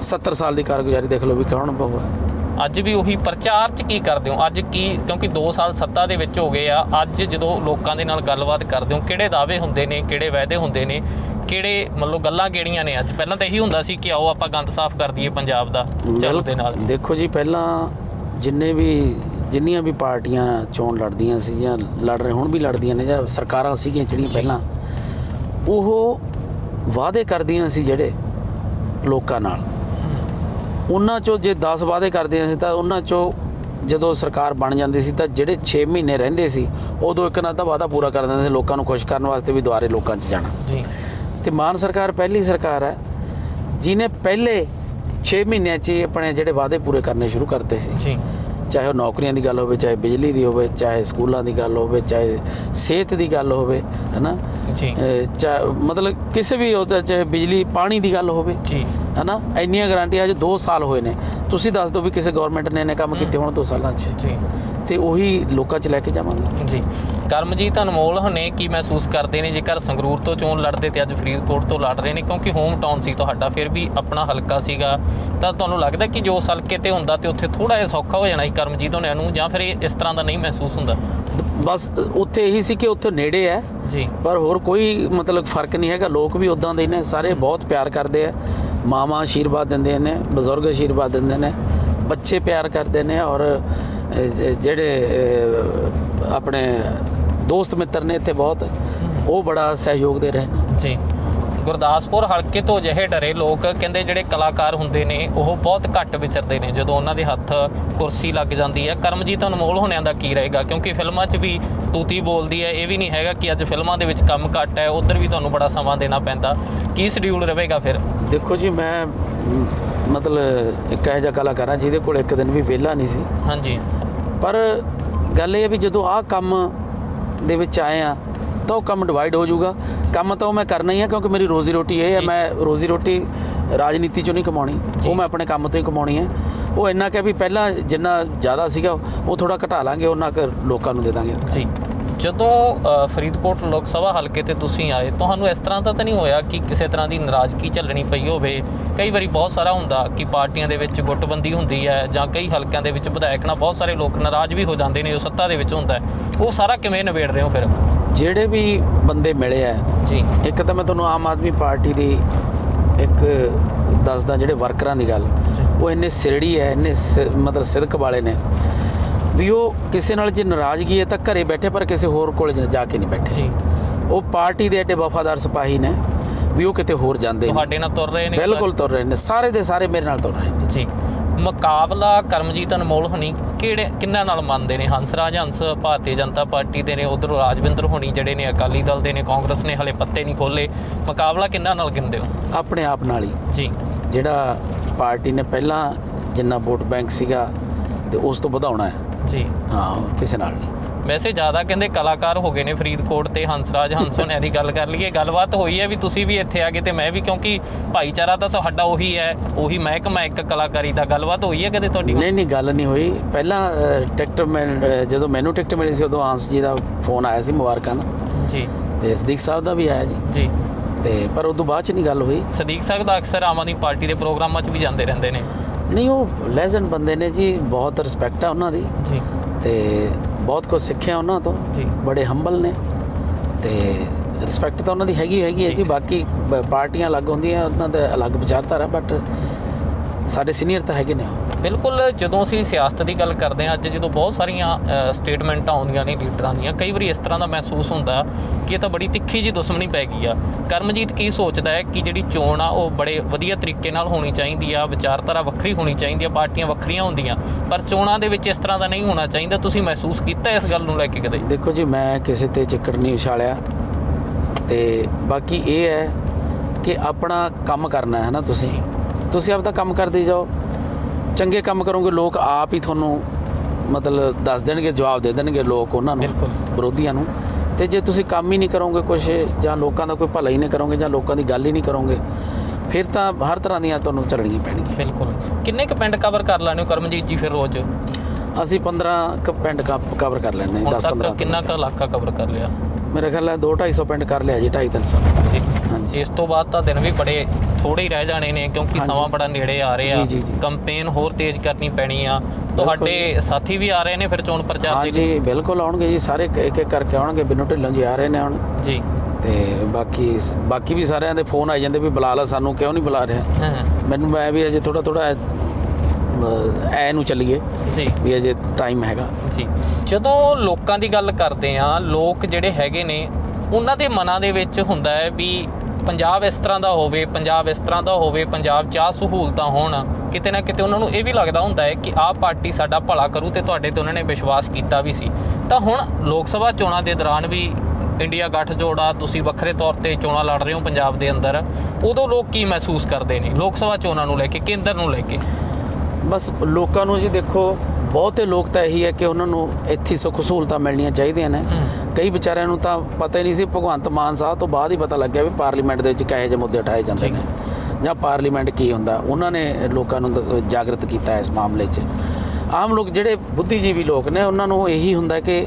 70 ਸਾਲ ਦੀ ਕਾਰਗੁਜ਼ਾਰੀ ਦੇਖ ਲਓ ਵੀ ਕੌਣ ਬਹੁ ਹੈ ਅੱਜ ਵੀ ਉਹੀ ਪ੍ਰਚਾਰ 'ਚ ਕੀ ਕਰਦੇ ਹੋ? ਅੱਜ ਕੀ ਕਿਉਂਕਿ 2 ਸਾਲ ਸੱਤਾ ਦੇ ਵਿੱਚ ਹੋ ਗਏ ਆ ਅੱਜ ਜਦੋਂ ਲੋਕਾਂ ਦੇ ਨਾਲ ਗੱਲਬਾਤ ਕਰਦੇ ਹੋ ਕਿਹੜੇ ਦਾਅਵੇ ਹੁੰਦੇ ਨੇ ਕਿਹੜੇ ਵਾਅਦੇ ਹੁੰਦੇ ਨੇ ਕਿਹੜੇ ਮਤਲਬ ਗੱਲਾਂ ਕਿਹੜੀਆਂ ਨੇ ਅੱਜ? ਪਹਿਲਾਂ ਤਾਂ ਇਹੀ ਹੁੰਦਾ ਸੀ ਕਿ ਆਓ ਆਪਾਂ ਗੰਦ ਸਾਫ਼ ਕਰ ਦਈਏ ਪੰਜਾਬ ਦਾ ਚੱਲ ਦੇ ਨਾਲ। ਦੇਖੋ ਜੀ ਪਹਿਲਾਂ ਜਿੰਨੇ ਵੀ ਜਿੰਨੀਆਂ ਵੀ ਪਾਰਟੀਆਂ ਚੋਣ ਲੜਦੀਆਂ ਸੀ ਜਾਂ ਲੜ ਰਹੇ ਹੁਣ ਵੀ ਲੜਦੀਆਂ ਨੇ ਜਾਂ ਸਰਕਾਰਾਂ ਸੀਗੀਆਂ ਜਿਹੜੀਆਂ ਪਹਿਲਾਂ ਉਹ ਵਾਅਦੇ ਕਰਦੀਆਂ ਸੀ ਜਿਹੜੇ ਲੋਕਾਂ ਨਾਲ। ਉਹਨਾਂ ਚੋਂ ਜੇ 10 ਵਾਅਦੇ ਕਰਦੀਆਂ ਸੀ ਤਾਂ ਉਹਨਾਂ ਚੋਂ ਜਦੋਂ ਸਰਕਾਰ ਬਣ ਜਾਂਦੀ ਸੀ ਤਾਂ ਜਿਹੜੇ 6 ਮਹੀਨੇ ਰਹਿੰਦੇ ਸੀ ਉਦੋਂ ਇੱਕ ਨਾ ਤਾਂ ਵਾਅਦਾ ਪੂਰਾ ਕਰ ਦਿੰਦੇ ਸੀ ਲੋਕਾਂ ਨੂੰ ਖੁਸ਼ ਕਰਨ ਵਾਸਤੇ ਵੀ ਦੁਆਰੇ ਲੋਕਾਂ 'ਚ ਜਾਣਾ। ਜੀ। ਤੇ ਮਾਨ ਸਰਕਾਰ ਪਹਿਲੀ ਸਰਕਾਰ ਹੈ ਜਿਨੇ ਪਹਿਲੇ 6 ਮਹੀਨਿਆਂ 'ਚ ਆਪਣੇ ਜਿਹੜੇ ਵਾਅਦੇ ਪੂਰੇ ਕਰਨੇ ਸ਼ੁਰੂ ਕਰਤੇ ਸੀ। ਜੀ। ਚਾਹੇ ਉਹ ਨੌਕਰੀਆਂ ਦੀ ਗੱਲ ਹੋਵੇ ਚਾਹੇ ਬਿਜਲੀ ਦੀ ਹੋਵੇ ਚਾਹੇ ਸਕੂਲਾਂ ਦੀ ਗੱਲ ਹੋਵੇ ਚਾਹੇ ਸਿਹਤ ਦੀ ਗੱਲ ਹੋਵੇ ਹੈਨਾ? ਜੀ। ਮਤਲਬ ਕਿਸੇ ਵੀ ਉਹਦਾ ਚਾਹੇ ਬਿਜਲੀ ਪਾਣੀ ਦੀ ਗੱਲ ਹੋਵੇ। ਜੀ। ਹੈਨਾ? ਇੰਨੀਆਂ ਗਾਰੰਟੀਆਂ ਅੱਜ 2 ਸਾਲ ਹੋਏ ਨੇ। ਤੁਸੀਂ ਦੱਸ ਦਿਓ ਵੀ ਕਿਸੇ ਗਵਰਨਮੈਂਟ ਨੇ ਇਹਨੇ ਕੰਮ ਕੀਤੇ ਹੋਣ 2 ਸਾਲਾਂ 'ਚ। ਜੀ। ਤੇ ਉਹੀ ਲੋਕਾਂ 'ਚ ਲੈ ਕੇ ਜਾਵਾਂਗੇ। ਜੀ। ਕਰਮਜੀਤ ਅਨਮੋਲ ਹਨੇ ਕੀ ਮਹਿਸੂਸ ਕਰਦੇ ਨੇ ਜੇਕਰ ਸੰਗਰੂਰ ਤੋਂ ਚੋਣ ਲੜਦੇ ਤੇ ਅੱਜ ਫਰੀਦਕੋਟ ਤੋਂ ਲੜ ਰਹੇ ਨੇ? ਕਿਉਂਕਿ ਹੋਮ ਟਾਊਨ ਸੀ ਤੁਹਾਡਾ ਫਿਰ ਵੀ ਆਪਣਾ ਹਲਕਾ ਸੀਗਾ। ਤਾਂ ਤੁਹਾਨੂੰ ਲੱਗਦਾ ਕਿ ਜੋ ਹਲਕੇ ਤੇ ਹੁੰਦਾ ਤੇ ਉੱਥੇ ਥੋੜਾ ਜਿਹਾ ਸੌਖਾ ਹੋ ਜਾਣਾ ਸੀ ਕਰਮਜੀਤ ਹੋਣਿਆਂ ਨੂੰ ਜਾਂ ਫਿਰ ਇਸ ਤਰ੍ਹਾਂ ਦਾ ਨਹੀਂ ਮਹਿਸੂਸ ਹੁੰਦਾ? ਬਸ ਉੱਥੇ ਇਹੀ ਸੀ ਕਿ ਉੱਥੇ ਨੇੜੇ ਹੈ। ਜੀ। ਪਰ ਹੋਰ ਕੋਈ ਮਤਲਬ ਫ਼ਰਕ ਨਹੀਂ ਹੈਗਾ। ਲੋਕ ਵੀ ਉਦਾਂ ਦੇ ਹੀ ਨੇ। ਸਾਰੇ ਬਹੁਤ ਪਿਆਰ ਕਰਦੇ ਆ। ਮਾਵਾਂ ਆਸ਼ੀਰਵਾਦ ਦਿੰਦੇ ਨੇ, ਬਜ਼ੁਰਗ ਆਸ਼ੀਰਵਾਦ ਦਿੰਦੇ ਨੇ, ਬੱਚੇ ਪਿਆਰ ਕਰਦੇ ਨੇ ਔਰ ਜਿਹੜੇ ਆਪਣੇ ਦੋਸਤ ਮਿੱਤਰ ਨੇ ਇੱਥੇ ਬਹੁਤ, ਉਹ ਬੜਾ ਸਹਿਯੋਗ ਦੇ ਰਹੇ ਨੇ। ਜੀ। ਗੁਰਦਾਸਪੁਰ ਹਲਕੇ ਤੋਂ ਅਜਿਹੇ ਡਰੇ ਲੋਕ ਕਹਿੰਦੇ ਜਿਹੜੇ ਕਲਾਕਾਰ ਹੁੰਦੇ ਨੇ ਉਹ ਬਹੁਤ ਘੱਟ ਵਿਚਰਦੇ ਨੇ ਜਦੋਂ ਉਹਨਾਂ ਦੇ ਹੱਥ ਕੁਰਸੀ ਲੱਗ ਜਾਂਦੀ ਹੈ। ਕਰਮਜੀਤ ਅਨਮੋਲ ਹੋਣਿਆਂ ਦਾ ਕੀ ਰਹੇਗਾ? ਕਿਉਂਕਿ ਫਿਲਮਾਂ 'ਚ ਵੀ ਤੂਤੀ ਬੋਲਦੀ ਹੈ ਇਹ ਵੀ ਨਹੀਂ ਹੈਗਾ ਕਿ ਅੱਜ ਫਿਲਮਾਂ ਦੇ ਵਿੱਚ ਕੰਮ ਘੱਟ ਹੈ ਉਧਰ ਵੀ ਤੁਹਾਨੂੰ ਬੜਾ ਸਮਾਂ ਦੇਣਾ ਪੈਂਦਾ। ਕੀ ਸ਼ਡਿਊਲ ਰਹੇਗਾ ਫਿਰ? ਦੇਖੋ ਜੀ ਮੈਂ ਮਤਲਬ ਇੱਕ ਇਹੋ ਜਿਹਾ ਕਲਾਕਾਰ ਹਾਂ ਜਿਹਦੇ ਕੋਲ ਇੱਕ ਦਿਨ ਵੀ ਵਿਹਲਾ ਨਹੀਂ ਸੀ। ਹਾਂਜੀ। ਪਰ ਗੱਲ ਇਹ ਹੈ ਵੀ ਜਦੋਂ ਆਹ ਕੰਮ ਦੇ ਵਿੱਚ ਆਏ ਆ ਤਾਂ ਉਹ ਕੰਮ ਡਿਵਾਈਡ ਹੋ ਜਾਊਗਾ। ਕੰਮ ਤਾਂ ਉਹ ਮੈਂ ਕਰਨਾ ਹੀ ਆ ਕਿਉਂਕਿ ਮੇਰੀ ਰੋਜ਼ੀ ਰੋਟੀ ਇਹ ਹੈ। ਮੈਂ ਰੋਜ਼ੀ ਰੋਟੀ ਰਾਜਨੀਤੀ ਚੋਂ ਨਹੀਂ ਕਮਾਉਣੀ। ਉਹ ਮੈਂ ਆਪਣੇ ਕੰਮ ਤੋਂ ਹੀ ਕਮਾਉਣੀ ਹੈ। ਉਹ ਇੰਨਾ ਕਿ ਵੀ ਪਹਿਲਾਂ ਜਿੰਨਾ ਜ਼ਿਆਦਾ ਸੀਗਾ ਉਹ ਥੋੜਾ ਘਟਾ ਲਾਂਗੇ ਉਹਨਾਂ ਕੁ ਲੋਕਾਂ ਨੂੰ ਦੇ ਦਾਂਗੇ। ਜੀ। ਜਦੋਂ ਫਰੀਦਕੋਟ ਲੋਕ ਸਭਾ ਹਲਕੇ ਤੇ ਤੁਸੀਂ ਆਏ ਤੁਹਾਨੂੰ ਇਸ ਤਰ੍ਹਾਂ ਤਾਂ ਨਹੀਂ ਹੋਇਆ ਕਿ ਕਿਸੇ ਤਰ੍ਹਾਂ ਦੀ ਨਾਰਾਜ਼ਗੀ ਝੱਲਣੀ ਪਈ ਹੋਵੇ? ਕਈ ਵਾਰੀ ਬਹੁਤ ਸਾਰਾ ਹੁੰਦਾ ਕਿ ਪਾਰਟੀਆਂ ਦੇ ਵਿੱਚ ਗੁੱਟਬੰਦੀ ਹੁੰਦੀ ਹੈ ਜਾਂ ਕਈ ਹਲਕਿਆਂ ਦੇ ਵਿੱਚ ਵਿਧਾਇਕ ਨਾਲ ਬਹੁਤ ਸਾਰੇ ਲੋਕ ਨਾਰਾਜ਼ ਵੀ ਹੋ ਜਾਂਦੇ ਨੇ ਉਹ ਸੱਤਾ ਦੇ ਵਿੱਚ ਹੁੰਦਾ ਹੈ। ਉਹ ਸਾਰਾ ਕਿਵੇਂ ਨਿਬੇੜ ਰਹੇ ਹੋ ਫਿਰ? ਜਿਹੜੇ ਵੀ ਬੰਦੇ ਮਿਲੇ ਆ ਜੀ। ਇੱਕ ਤਾਂ ਮੈਂ ਤੁਹਾਨੂੰ ਆਮ ਆਦਮੀ ਪਾਰਟੀ ਦੀ ਇੱਕ ਦੱਸਦਾ ਜਿਹੜੇ ਵਰਕਰਾਂ ਦੀ ਗੱਲ। ਉਹ ਇੰਨੇ ਸਿਰੜੀ ਹੈ ਇੰਨੇ ਮਤਲਬ ਸਿਦਕ ਵਾਲੇ ਨੇ ਵੀ ਉਹ ਕਿਸੇ ਨਾਲ ਜੇ ਨਾਰਾਜ਼ਗੀ ਹੈ ਤਾਂ ਘਰੇ ਬੈਠੇ ਪਰ ਕਿਸੇ ਹੋਰ ਕੋਲ ਜਾ ਕੇ ਨਹੀਂ ਬੈਠੇ। ਜੀ। ਉਹ ਪਾਰਟੀ ਦੇ ਐਡੇ ਵਫਾਦਾਰ ਸਿਪਾਹੀ ਨੇ ਵੀ ਉਹ ਕਿਤੇ ਹੋਰ ਜਾਂਦੇ ਨਹੀਂ ਤੁਹਾਡੇ ਨਾਲ ਤੁਰ ਰਹੇ ਨੇ ਬਿਲਕੁਲ ਤੁਰ ਰਹੇ ਨੇ ਸਾਰੇ ਦੇ ਸਾਰੇ ਮੇਰੇ ਨਾਲ ਤੁਰ ਰਹੇ ਨੇ। ਜੀ। ਮੁਕਾਬਲਾ ਕਰਮਜੀਤ ਅਨਮੋਲ ਹੋਣੀ ਕਿਹੜੇ ਕਿੰਨਾਂ ਨਾਲ ਮੰਨਦੇ ਨੇ? ਹੰਸਰਾਜ ਹੰਸ ਭਾਰਤੀ ਜਨਤਾ ਪਾਰਟੀ ਦੇ ਨੇ ਉਧਰ ਰਾਜਵਿੰਦਰ ਹੋਣੀ ਜਿਹੜੇ ਨੇ ਅਕਾਲੀ ਦਲ ਦੇ ਨੇ ਕਾਂਗਰਸ ਨੇ ਹਲੇ ਪੱਤੇ ਨਹੀਂ ਖੋਲੇ ਮੁਕਾਬਲਾ ਕਿੰਨਾਂ ਨਾਲ ਗਿਣਦੇ ਹੋ? ਆਪਣੇ ਆਪ ਨਾਲ ਹੀ। ਜੀ। ਜਿਹੜਾ ਪਾਰਟੀ ਨੇ ਪਹਿਲਾਂ ਜਿੰਨਾ ਵੋਟ ਬੈਂਕ ਸੀਗਾ ਤੇ ਉਸ ਤੋਂ ਵਧਾਉਣਾ ਹੈ। ਜੀ। ਹਾਂ ਕਿਸੇ ਨਾਲ ਨਹੀਂ। ਵੈਸੇ ਜ਼ਿਆਦਾ ਕਹਿੰਦੇ ਕਲਾਕਾਰ ਹੋ ਗਏ ਨੇ ਫਰੀਦਕੋਟ ਤੇ ਹੰਸਰਾਜ ਹੰਸੋਂ ਦੀ ਗੱਲ ਕਰ ਲਈਏ। ਗੱਲਬਾਤ ਹੋਈ ਹੈ ਵੀ ਤੁਸੀਂ ਵੀ ਇੱਥੇ ਆ ਗਏ ਤੇ ਮੈਂ ਵੀ ਕਿਉਂਕਿ ਭਾਈਚਾਰਾ ਤਾਂ ਤੁਹਾਡਾ ਉਹੀ ਹੈ ਉਹੀ ਮਹਿਕਮਾ ਇੱਕ ਕਲਾਕਾਰੀ ਦਾ। ਗੱਲਬਾਤ ਹੋਈ ਹੈ ਕਦੇ ਤੁਹਾਡੀ? ਨਹੀਂ ਨਹੀਂ ਗੱਲ ਨਹੀਂ ਹੋਈ। ਪਹਿਲਾਂ ਟਿਕਟ ਮੈਂ ਜਦੋਂ ਮੈਨੂੰ ਟਿਕਟ ਮਿਲੀ ਸੀ ਉਦੋਂ ਆਂਸ ਜੀ ਦਾ ਫੋਨ ਆਇਆ ਸੀ ਮੁਬਾਰਕਾਂ ਦਾ। ਜੀ। ਤੇ ਸਦੀਕ ਸਾਹਿਬ ਦਾ ਵੀ ਆਇਆ ਜੀ। ਜੀ। ਤੇ ਪਰ ਉਦੋਂ ਬਾਅਦ ਚ ਨਹੀਂ ਗੱਲ ਹੋਈ। ਸਦੀਕ ਸਾਹਿਬ ਦਾ ਅਕਸਰ ਆਮ ਆਦਮੀ ਪਾਰਟੀ ਦੇ ਪ੍ਰੋਗਰਾਮਾਂ 'ਚ ਵੀ ਜਾਂਦੇ ਰਹਿੰਦੇ ਨੇ। ਨਹੀਂ ਉਹ ਲੈਜੈਂਡ ਬੰਦੇ ਨੇ ਜੀ ਬਹੁਤ ਰਿਸਪੈਕਟ ਆ ਉਹਨਾਂ ਦੀ। ਜੀ। ਤੇ ਬਹੁਤ ਕੁਝ ਸਿੱਖਿਆ ਉਹਨਾਂ ਤੋਂ ਜੀ। ਬੜੇ ਹੰਬਲ ਨੇ ਤੇ ਰਿਸਪੈਕਟ ਤਾਂ ਉਹਨਾਂ ਦੀ ਹੈਗੀ ਹੈਗੀ ਹੈ ਜੀ ਬਾਕੀ ਬ- ਪਾਰਟੀਆਂ ਅਲੱਗ ਹੁੰਦੀਆਂ ਉਹਨਾਂ ਦਾ ਅਲੱਗ ਵਿਚਾਰਧਾਰਾ ਬਟ ਸਾਡੇ ਸੀਨੀਅਰ ਤਾਂ ਹੈਗੇ ਨੇ ਉਹ। ਬਿਲਕੁਲ ਜਦੋਂ ਅਸੀਂ ਸਿਆਸਤ ਦੀ ਗੱਲ ਕਰਦੇ ਹਾਂ ਅੱਜ ਜਦੋਂ ਬਹੁਤ ਸਾਰੀਆਂ ਸਟੇਟਮੈਂਟਾਂ ਆਉਂਦੀਆਂ ਨੇ ਲੀਡਰਾਂ ਦੀਆਂ ਕਈ ਵਾਰੀ ਇਸ ਤਰ੍ਹਾਂ ਦਾ ਮਹਿਸੂਸ ਹੁੰਦਾ ਕਿ ਇਹ ਤਾਂ ਬੜੀ ਤਿੱਖੀ ਜੀ ਦੁਸ਼ਮਣੀ ਪੈ ਗਈ ਆ। ਕਰਮਜੀਤ ਕੀ ਸੋਚਦਾ ਹੈ ਕਿ ਜਿਹੜੀ ਚੋਣ ਆ ਉਹ ਬੜੇ ਵਧੀਆ ਤਰੀਕੇ ਨਾਲ ਹੋਣੀ ਚਾਹੀਦੀ ਆ ਵਿਚਾਰਧਾਰਾ ਵੱਖਰੀ ਹੋਣੀ ਚਾਹੀਦੀ ਆ ਪਾਰਟੀਆਂ ਵੱਖਰੀਆਂ ਹੁੰਦੀਆਂ ਪਰ ਚੋਣਾਂ ਦੇ ਵਿੱਚ ਇਸ ਤਰ੍ਹਾਂ ਦਾ ਨਹੀਂ ਹੋਣਾ ਚਾਹੀਦਾ। ਤੁਸੀਂ ਮਹਿਸੂਸ ਕੀਤਾ ਇਸ ਗੱਲ ਨੂੰ ਲੈ ਕੇ ਕਦੇ? ਦੇਖੋ ਜੀ ਮੈਂ ਕਿਸੇ ਤੇ ਚਿੱਕੜ ਨਹੀਂ ਉਛਾਲਿਆ ਤੇ ਬਾਕੀ ਇਹ ਹੈ ਕਿ ਆਪਣਾ ਕੰਮ ਕਰਨਾ ਹੈ ਨਾ ਤੁਸੀਂ। ਤੁਸੀਂ ਆਪਦਾ ਕੰਮ ਕਰਦੇ ਜਾਓ। ਚੰਗੇ ਕੰਮ ਕਰੋਗੇ ਲੋਕ ਆਪ ਹੀ ਤੁਹਾਨੂੰ ਮਤਲਬ ਦੱਸ ਦੇਣਗੇ ਜਵਾਬ ਦੇ ਦੇਣਗੇ ਲੋਕ ਉਹਨਾਂ ਨੂੰ। ਵਿਰੋਧੀਆਂ ਨੂੰ। ਤੇ ਜੇ ਤੁਸੀਂ ਕੰਮ ਹੀ ਨਹੀਂ ਕਰੋਗੇ ਕੁਝ ਜਾਂ ਲੋਕਾਂ ਦਾ ਕੋਈ ਭਲਾ ਹੀ ਨਹੀਂ ਕਰੋਗੇ ਜਾਂ ਲੋਕਾਂ ਦੀ ਗੱਲ ਹੀ ਨਹੀਂ ਕਰੋਗੇ ਫਿਰ ਤਾਂ ਹਰ ਤਰ੍ਹਾਂ ਦੀਆਂ ਤੁਹਾਨੂੰ ਝੱਲਣੀਆਂ ਪੈਣਗੀਆਂ। ਬਿਲਕੁਲ। ਕਿੰਨੇ ਕੁ ਪਿੰਡ ਕਵਰ ਕਰ ਲੈਣੇ ਹੋ ਕਰਮਜੀਤ ਜੀ ਫਿਰ ਰੋਜ਼? ਅਸੀਂ 15 ਕੁ ਪਿੰਡ ਕਵਰ ਕਰ ਲੈਂਦੇ ਹਾਂ ਹੁਣ 10 15 ਤੱਕ ਕਿੰਨਾ ਕੁ ਇਲਾਕਾ ਕਵਰ ਕਰ ਲਿਆ? ਮੇਰੇ ਖਿਆਲ ਹੈ 2 250 ਪਿੰਡ ਕਰ ਲਿਆ ਜੀ 2.5 300 ਜੀ। ਹਾਂਜੀ। ਇਸ ਤੋਂ ਬਾਅਦ ਤਾਂ ਦਿਨ ਵੀ ਬੜੇ ਥੋੜੇ ਹੀ ਰਹਿ ਜਾਣੇ ਨੇ ਕਿਉਂਕਿ। ਸਮਾਂ ਬੜਾ ਨੇੜੇ ਆ ਰਿਹਾ। ਜੀ, ਜੀ, ਜੀ। ਕੰਪੇਨ ਹੋਰ ਤੇਜ਼ ਕਰਨੀ ਪੈਣੀ ਆ। ਤੁਹਾਡੇ ਸਾਥੀ ਵੀ ਆ ਰਹੇ ਨੇ ਫਿਰ ਚੋਣ ਪ੍ਰਚਾਰ ਦੇ ਹਾਂਜੀ ਬਿਲਕੁਲ ਆਉਣਗੇ ਜੀ ਸਾਰੇ ਇੱਕ ਇੱਕ ਕਰਕੇ ਆਉਣਗੇ ਬਿੰਨੂ ਢਿੱਲੋਂ ਜੀ ਆ ਰਹੇ ਨੇ ਹੁਣ ਜੀ। ਤੇ ਬਾਕੀ ਬਾਕੀ ਵੀ ਸਾਰਿਆਂ ਦੇ ਫੋਨ ਆਈ ਜਾਂਦੇ ਵੀ ਬੁਲਾ ਲਾ ਸਾਨੂੰ ਕਿਉਂ ਨਹੀਂ ਬੁਲਾ ਰਿਹਾ? ਮੈਨੂੰ ਮੈਂ ਵੀ ਅਜੇ ਥੋੜਾ ਥੋੜਾ ਐ ਨੂੰ ਚੱਲੀਏ ਜੀ। ਵੀ ਅਜੇ ਟਾਈਮ ਹੈਗਾ। ਜੀ। ਜਦੋਂ ਲੋਕਾਂ ਦੀ ਗੱਲ ਕਰਦੇ ਆ ਲੋਕ ਜਿਹੜੇ ਹੈਗੇ ਨੇ ਉਹਨਾਂ ਦੇ ਮਨਾਂ ਦੇ ਵਿੱਚ ਹੁੰਦਾ ਹੈ ਵੀ ਪੰਜਾਬ ਇਸ ਤਰ੍ਹਾਂ ਦਾ ਹੋਵੇ ਪੰਜਾਬ ਇਸ ਤਰ੍ਹਾਂ ਦਾ ਹੋਵੇ ਪੰਜਾਬ 'ਚ ਆਹ ਸਹੂਲਤਾਂ ਹੋਣ ਕਿਤੇ ਨਾ ਕਿਤੇ ਉਹਨਾਂ ਨੂੰ ਇਹ ਵੀ ਲੱਗਦਾ ਹੁੰਦਾ ਹੈ ਕਿ ਆਹ ਪਾਰਟੀ ਸਾਡਾ ਭਲਾ ਕਰੂ ਤੇ ਤੁਹਾਡੇ ਤੇ ਉਹਨਾਂ ਨੇ ਵਿਸ਼ਵਾਸ ਕੀਤਾ ਵੀ ਸੀ। ਤਾਂ ਹੁਣ ਲੋਕ ਸਭਾ ਚੋਣਾਂ ਦੇ ਦੌਰਾਨ ਵੀ ਇੰਡੀਆ ਗੱਠਜੋੜਾ ਤੁਸੀਂ ਵੱਖਰੇ ਤੌਰ ਤੇ ਚੋਣਾਂ ਲੜ ਰਹੇ ਹੋ ਪੰਜਾਬ ਦੇ ਅੰਦਰ ਉਦੋਂ ਲੋਕ ਕੀ ਮਹਿਸੂਸ ਕਰਦੇ ਨੇ? ਲੋਕ ਸਭਾ ਚੋਣਾਂ ਨੂੰ ਲੈ ਕੇ ਕੇਂਦਰ ਨੂੰ ਲੈ ਕੇ? ਬਸ ਲੋਕਾਂ ਨੂੰ ਜੀ ਦੇਖੋ ਬਹੁਤੇ ਲੋਕ ਤਾਂ ਇਹੀ ਹੈ ਕਿ ਉਹਨਾਂ ਨੂੰ ਇੱਥੇ ਸੁੱਖ ਸਹੂਲਤਾਂ ਮਿਲਣੀਆਂ ਚਾਹੀਦੀਆਂ ਨੇ। ਕਈ ਵਿਚਾਰਿਆਂ ਨੂੰ ਤਾਂ ਪਤਾ ਹੀ ਨਹੀਂ ਸੀ ਭਗਵੰਤ ਮਾਨ ਸਾਹਿਬ ਤੋਂ ਬਾਅਦ ਹੀ ਪਤਾ ਲੱਗਿਆ ਵੀ ਪਾਰਲੀਮੈਂਟ ਦੇ ਵਿੱਚ ਕਿਹੋ ਜਿਹੇ ਮੁੱਦੇ ਉਠਾਏ ਜਾਂਦੇ ਨੇ। ਜਾਂ ਪਾਰਲੀਮੈਂਟ ਕੀ ਹੁੰਦਾ ਉਹਨਾਂ ਨੇ ਲੋਕਾਂ ਨੂੰ ਜਾਗਰਤ ਕੀਤਾ ਇਸ ਮਾਮਲੇ 'ਚ। ਆਮ ਲੋਕ ਜਿਹੜੇ ਬੁੱਧੀਜੀਵੀ ਲੋਕ ਨੇ ਉਹਨਾਂ ਨੂੰ ਇਹੀ ਹੁੰਦਾ ਕਿ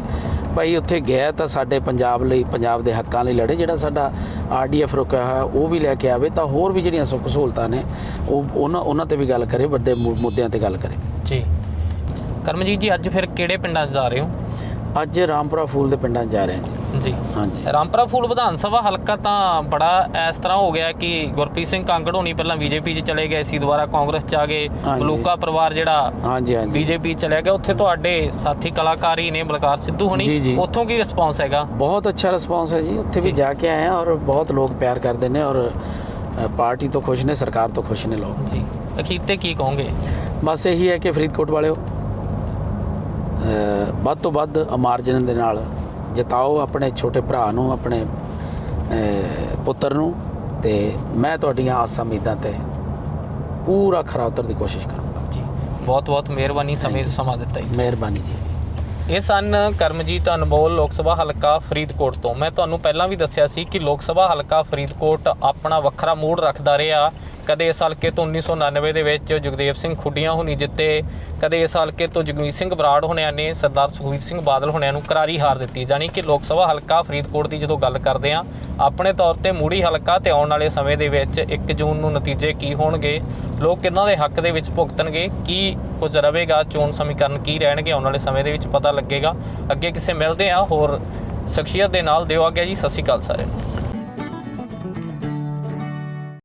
ਭਾਈ ਉੱਥੇ ਗਿਆ ਤਾਂ ਸਾਡੇ ਪੰਜਾਬ ਲਈ ਪੰਜਾਬ ਦੇ ਹੱਕਾਂ ਲਈ ਲੜੇ ਜਿਹੜਾ ਸਾਡਾ ਆਰਡੀਐਫ ਰੁਕਿਆ ਹੋਇਆ ਉਹ ਵੀ ਲੈ ਕੇ ਆਵੇ ਤਾਂ ਹੋਰ ਵੀ ਜਿਹੜੀਆਂ ਸੁੱਖ ਸਹੂਲਤਾਂ ਨੇ ਉਹ ਉਹਨਾਂ ਉਹਨਾਂ ਤੇ ਵੀ ਗੱਲ ਕਰੇ ਵੱਡੇ ਮੁੱਦਿਆਂ ਤੇ ਗੱਲ ਕਰੇ। ਜੀ। ਕਰਮਜੀਤ ਜੀ ਅੱਜ ਫਿਰ ਕਿਹੜੇ ਪਿੰਡਾਂ 'ਚ ਜਾ ਰਹੇ ਹੋ? ਅੱਜ ਰਾਮਪੁਰਾ ਫੂਲ ਦੇ ਪਿੰਡਾਂ 'ਚ ਜਾ ਰਹੇ ਹਾਂ ਜੀ। ਹਾਂਜੀ। ਰਾਮਪੁਰਾ ਫੂਲ ਵਿਧਾਨ ਸਭਾ ਹਲਕਾ ਤਾਂ ਬੜਾ ਇਸ ਤਰ੍ਹਾਂ ਹੋ ਗਿਆ ਕਿ ਗੁਰਪ੍ਰੀਤ ਸਿੰਘ ਕਾਂਗੜ ਹੋਣੀ ਪਹਿਲਾਂ ਬੀਜੇਪੀ 'ਚ ਚਲੇ ਗਏ ਸੀ ਦੁਬਾਰਾ ਕਾਂਗਰਸ 'ਚ ਆ ਗਏ। ਹਾਂਜੀ। ਮਲੂਕਾ ਪਰਿਵਾਰ ਜਿਹੜਾ ਹਾਂਜੀ ਹਾਂਜੀ। ਬੀਜੇਪੀ ਚਲੇ ਗਿਆ ਉੱਥੇ ਤੁਹਾਡੇ ਸਾਥੀ ਕਲਾਕਾਰ ਹੀ ਨੇ ਬਲਕਾਰ ਸਿੱਧੂ ਜੀ, ਹੋਣੀ। ਉੱਥੋਂ ਕੀ ਰਿਸਪੌਂਸ ਹੈਗਾ? ਬਹੁਤ ਅੱਛਾ ਰਿਸਪੌਂਸ ਹੈ ਜੀ। ਉੱਥੇ ਵੀ ਜਾ। ਕੇ ਆਏ ਹਾਂ ਔਰ ਬਹੁਤ ਲੋਕ ਪਿਆਰ ਕਰਦੇ ਨੇ ਔਰ ਅ, ਪਾਰਟੀ ਤੋਂ ਖੁਸ਼ ਨੇ ਸਰਕਾਰ ਤੋਂ ਖੁਸ਼ ਨੇ ਲੋਕ। ਜੀ। ਅਖੀਰ ਤੇ ਕੀ ਕਹੋਗੇ? ਬਸ ਇਹੀ ਹੈ ਕਿ ਫਰੀਦਕੋਟ ਵਾਲਿਓ ਅ, ਵੱਧ ਤੋਂ ਵੱਧ ਮਾਰਜਨ ਦੇ ਨਾਲ ਜਿਤਾਓ ਆਪਣੇ ਛੋਟੇ ਭਰਾ ਨੂੰ ਆਪਣੇ ਪੁੱਤਰ ਨੂੰ ਤੇ ਮੈਂ ਤੁਹਾਡੀਆਂ ਆਸਾਂ ਉਮੀਦਾਂ ਤੇ ਪੂਰਾ ਖਰਾ ਉਤਰਨ ਦੀ ਕੋਸ਼ਿਸ਼ ਕਰੂੰਗਾ। ਜੀ ਬਹੁਤ ਬਹੁਤ ਮਿਹਰਬਾਨੀ ਸਮੇਂ ਸਮਾਂ ਦਿੱਤਾ ਜੀ। ਮਿਹਰਬਾਨੀ ਜੀ। ਇਹ ਸਨ ਕਰਮਜੀਤ ਅਨਮੋਲ ਲੋਕ ਸਭਾ ਹਲਕਾ ਫਰੀਦਕੋਟ ਤੋਂ। ਮੈਂ ਤੁਹਾਨੂੰ ਪਹਿਲਾਂ ਵੀ ਦੱਸਿਆ ਸੀ ਕਿ ਲੋਕ ਸਭਾ ਹਲਕਾ ਫਰੀਦਕੋਟ ਆਪਣਾ ਵੱਖਰਾ ਮੂਡ ਰੱਖਦਾ ਰਿਹਾ। ਕਦੇ ਇਸ ਹਲਕੇ ਤੋਂ 1999 ਦੇ ਵਿੱਚ ਜਗਦੇਵ ਸਿੰਘ ਖੁੱਡੀਆਂ ਹੋਣੀ ਜਿੱਤੇ, ਕਦੇ ਇਸ ਹਲਕੇ ਤੋਂ ਜਗਮੀਤ ਸਿੰਘ ਬਰਾੜ ਹੋਣਿਆਂ ਨੇ ਸਰਦਾਰ ਸੁਖਬੀਰ ਸਿੰਘ ਬਾਦਲ ਹੋਣਿਆਂ ਨੂੰ ਕਰਾਰੀ ਹਾਰ ਦਿੱਤੀ। ਜਾਨੀ ਕਿ ਲੋਕ ਸਭਾ ਹਲਕਾ ਫਰੀਦਕੋਟ ਦੀ ਜਦੋਂ ਗੱਲ ਕਰਦੇ ਆ ਆਪਣੇ ਤੌਰ ਤੇ ਮੂੜੀ ਹਲਕਾ ਤੇ ਆਉਣ ਵਾਲੇ ਸਮੇਂ ਦੇ ਵਿੱਚ 1 ਜੂਨ ਨੂੰ ਨਤੀਜੇ ਕੀ ਹੋਣਗੇ, ਲੋਕ ਕਿਹਨਾਂ ਦੇ ਹੱਕ ਦੇ ਵਿੱਚ ਭੁਗਤਣਗੇ, ਕੀ ਕੁਝ ਰਵੇਗਾ ਚੋਣ ਸਮੀਕਰਨ ਕੀ ਰਹਿਣਗੇ, ਆਉਣ ਵਾਲੇ ਸਮੇਂ ਦੇ ਵਿੱਚ ਪਤਾ ਲੱਗੇਗਾ। ਅੱਗੇ ਕਿਸੇ ਮਿਲਦੇ ਆ ਹੋਰ ਸ਼ਖਸੀਅਤ ਦੇ ਨਾਲ ਦਿਓ ਆ ਗਿਆ ਜੀ, ਸਤਿ ਸ਼੍ਰੀ ਅਕਾਲ ਸਾਰੇ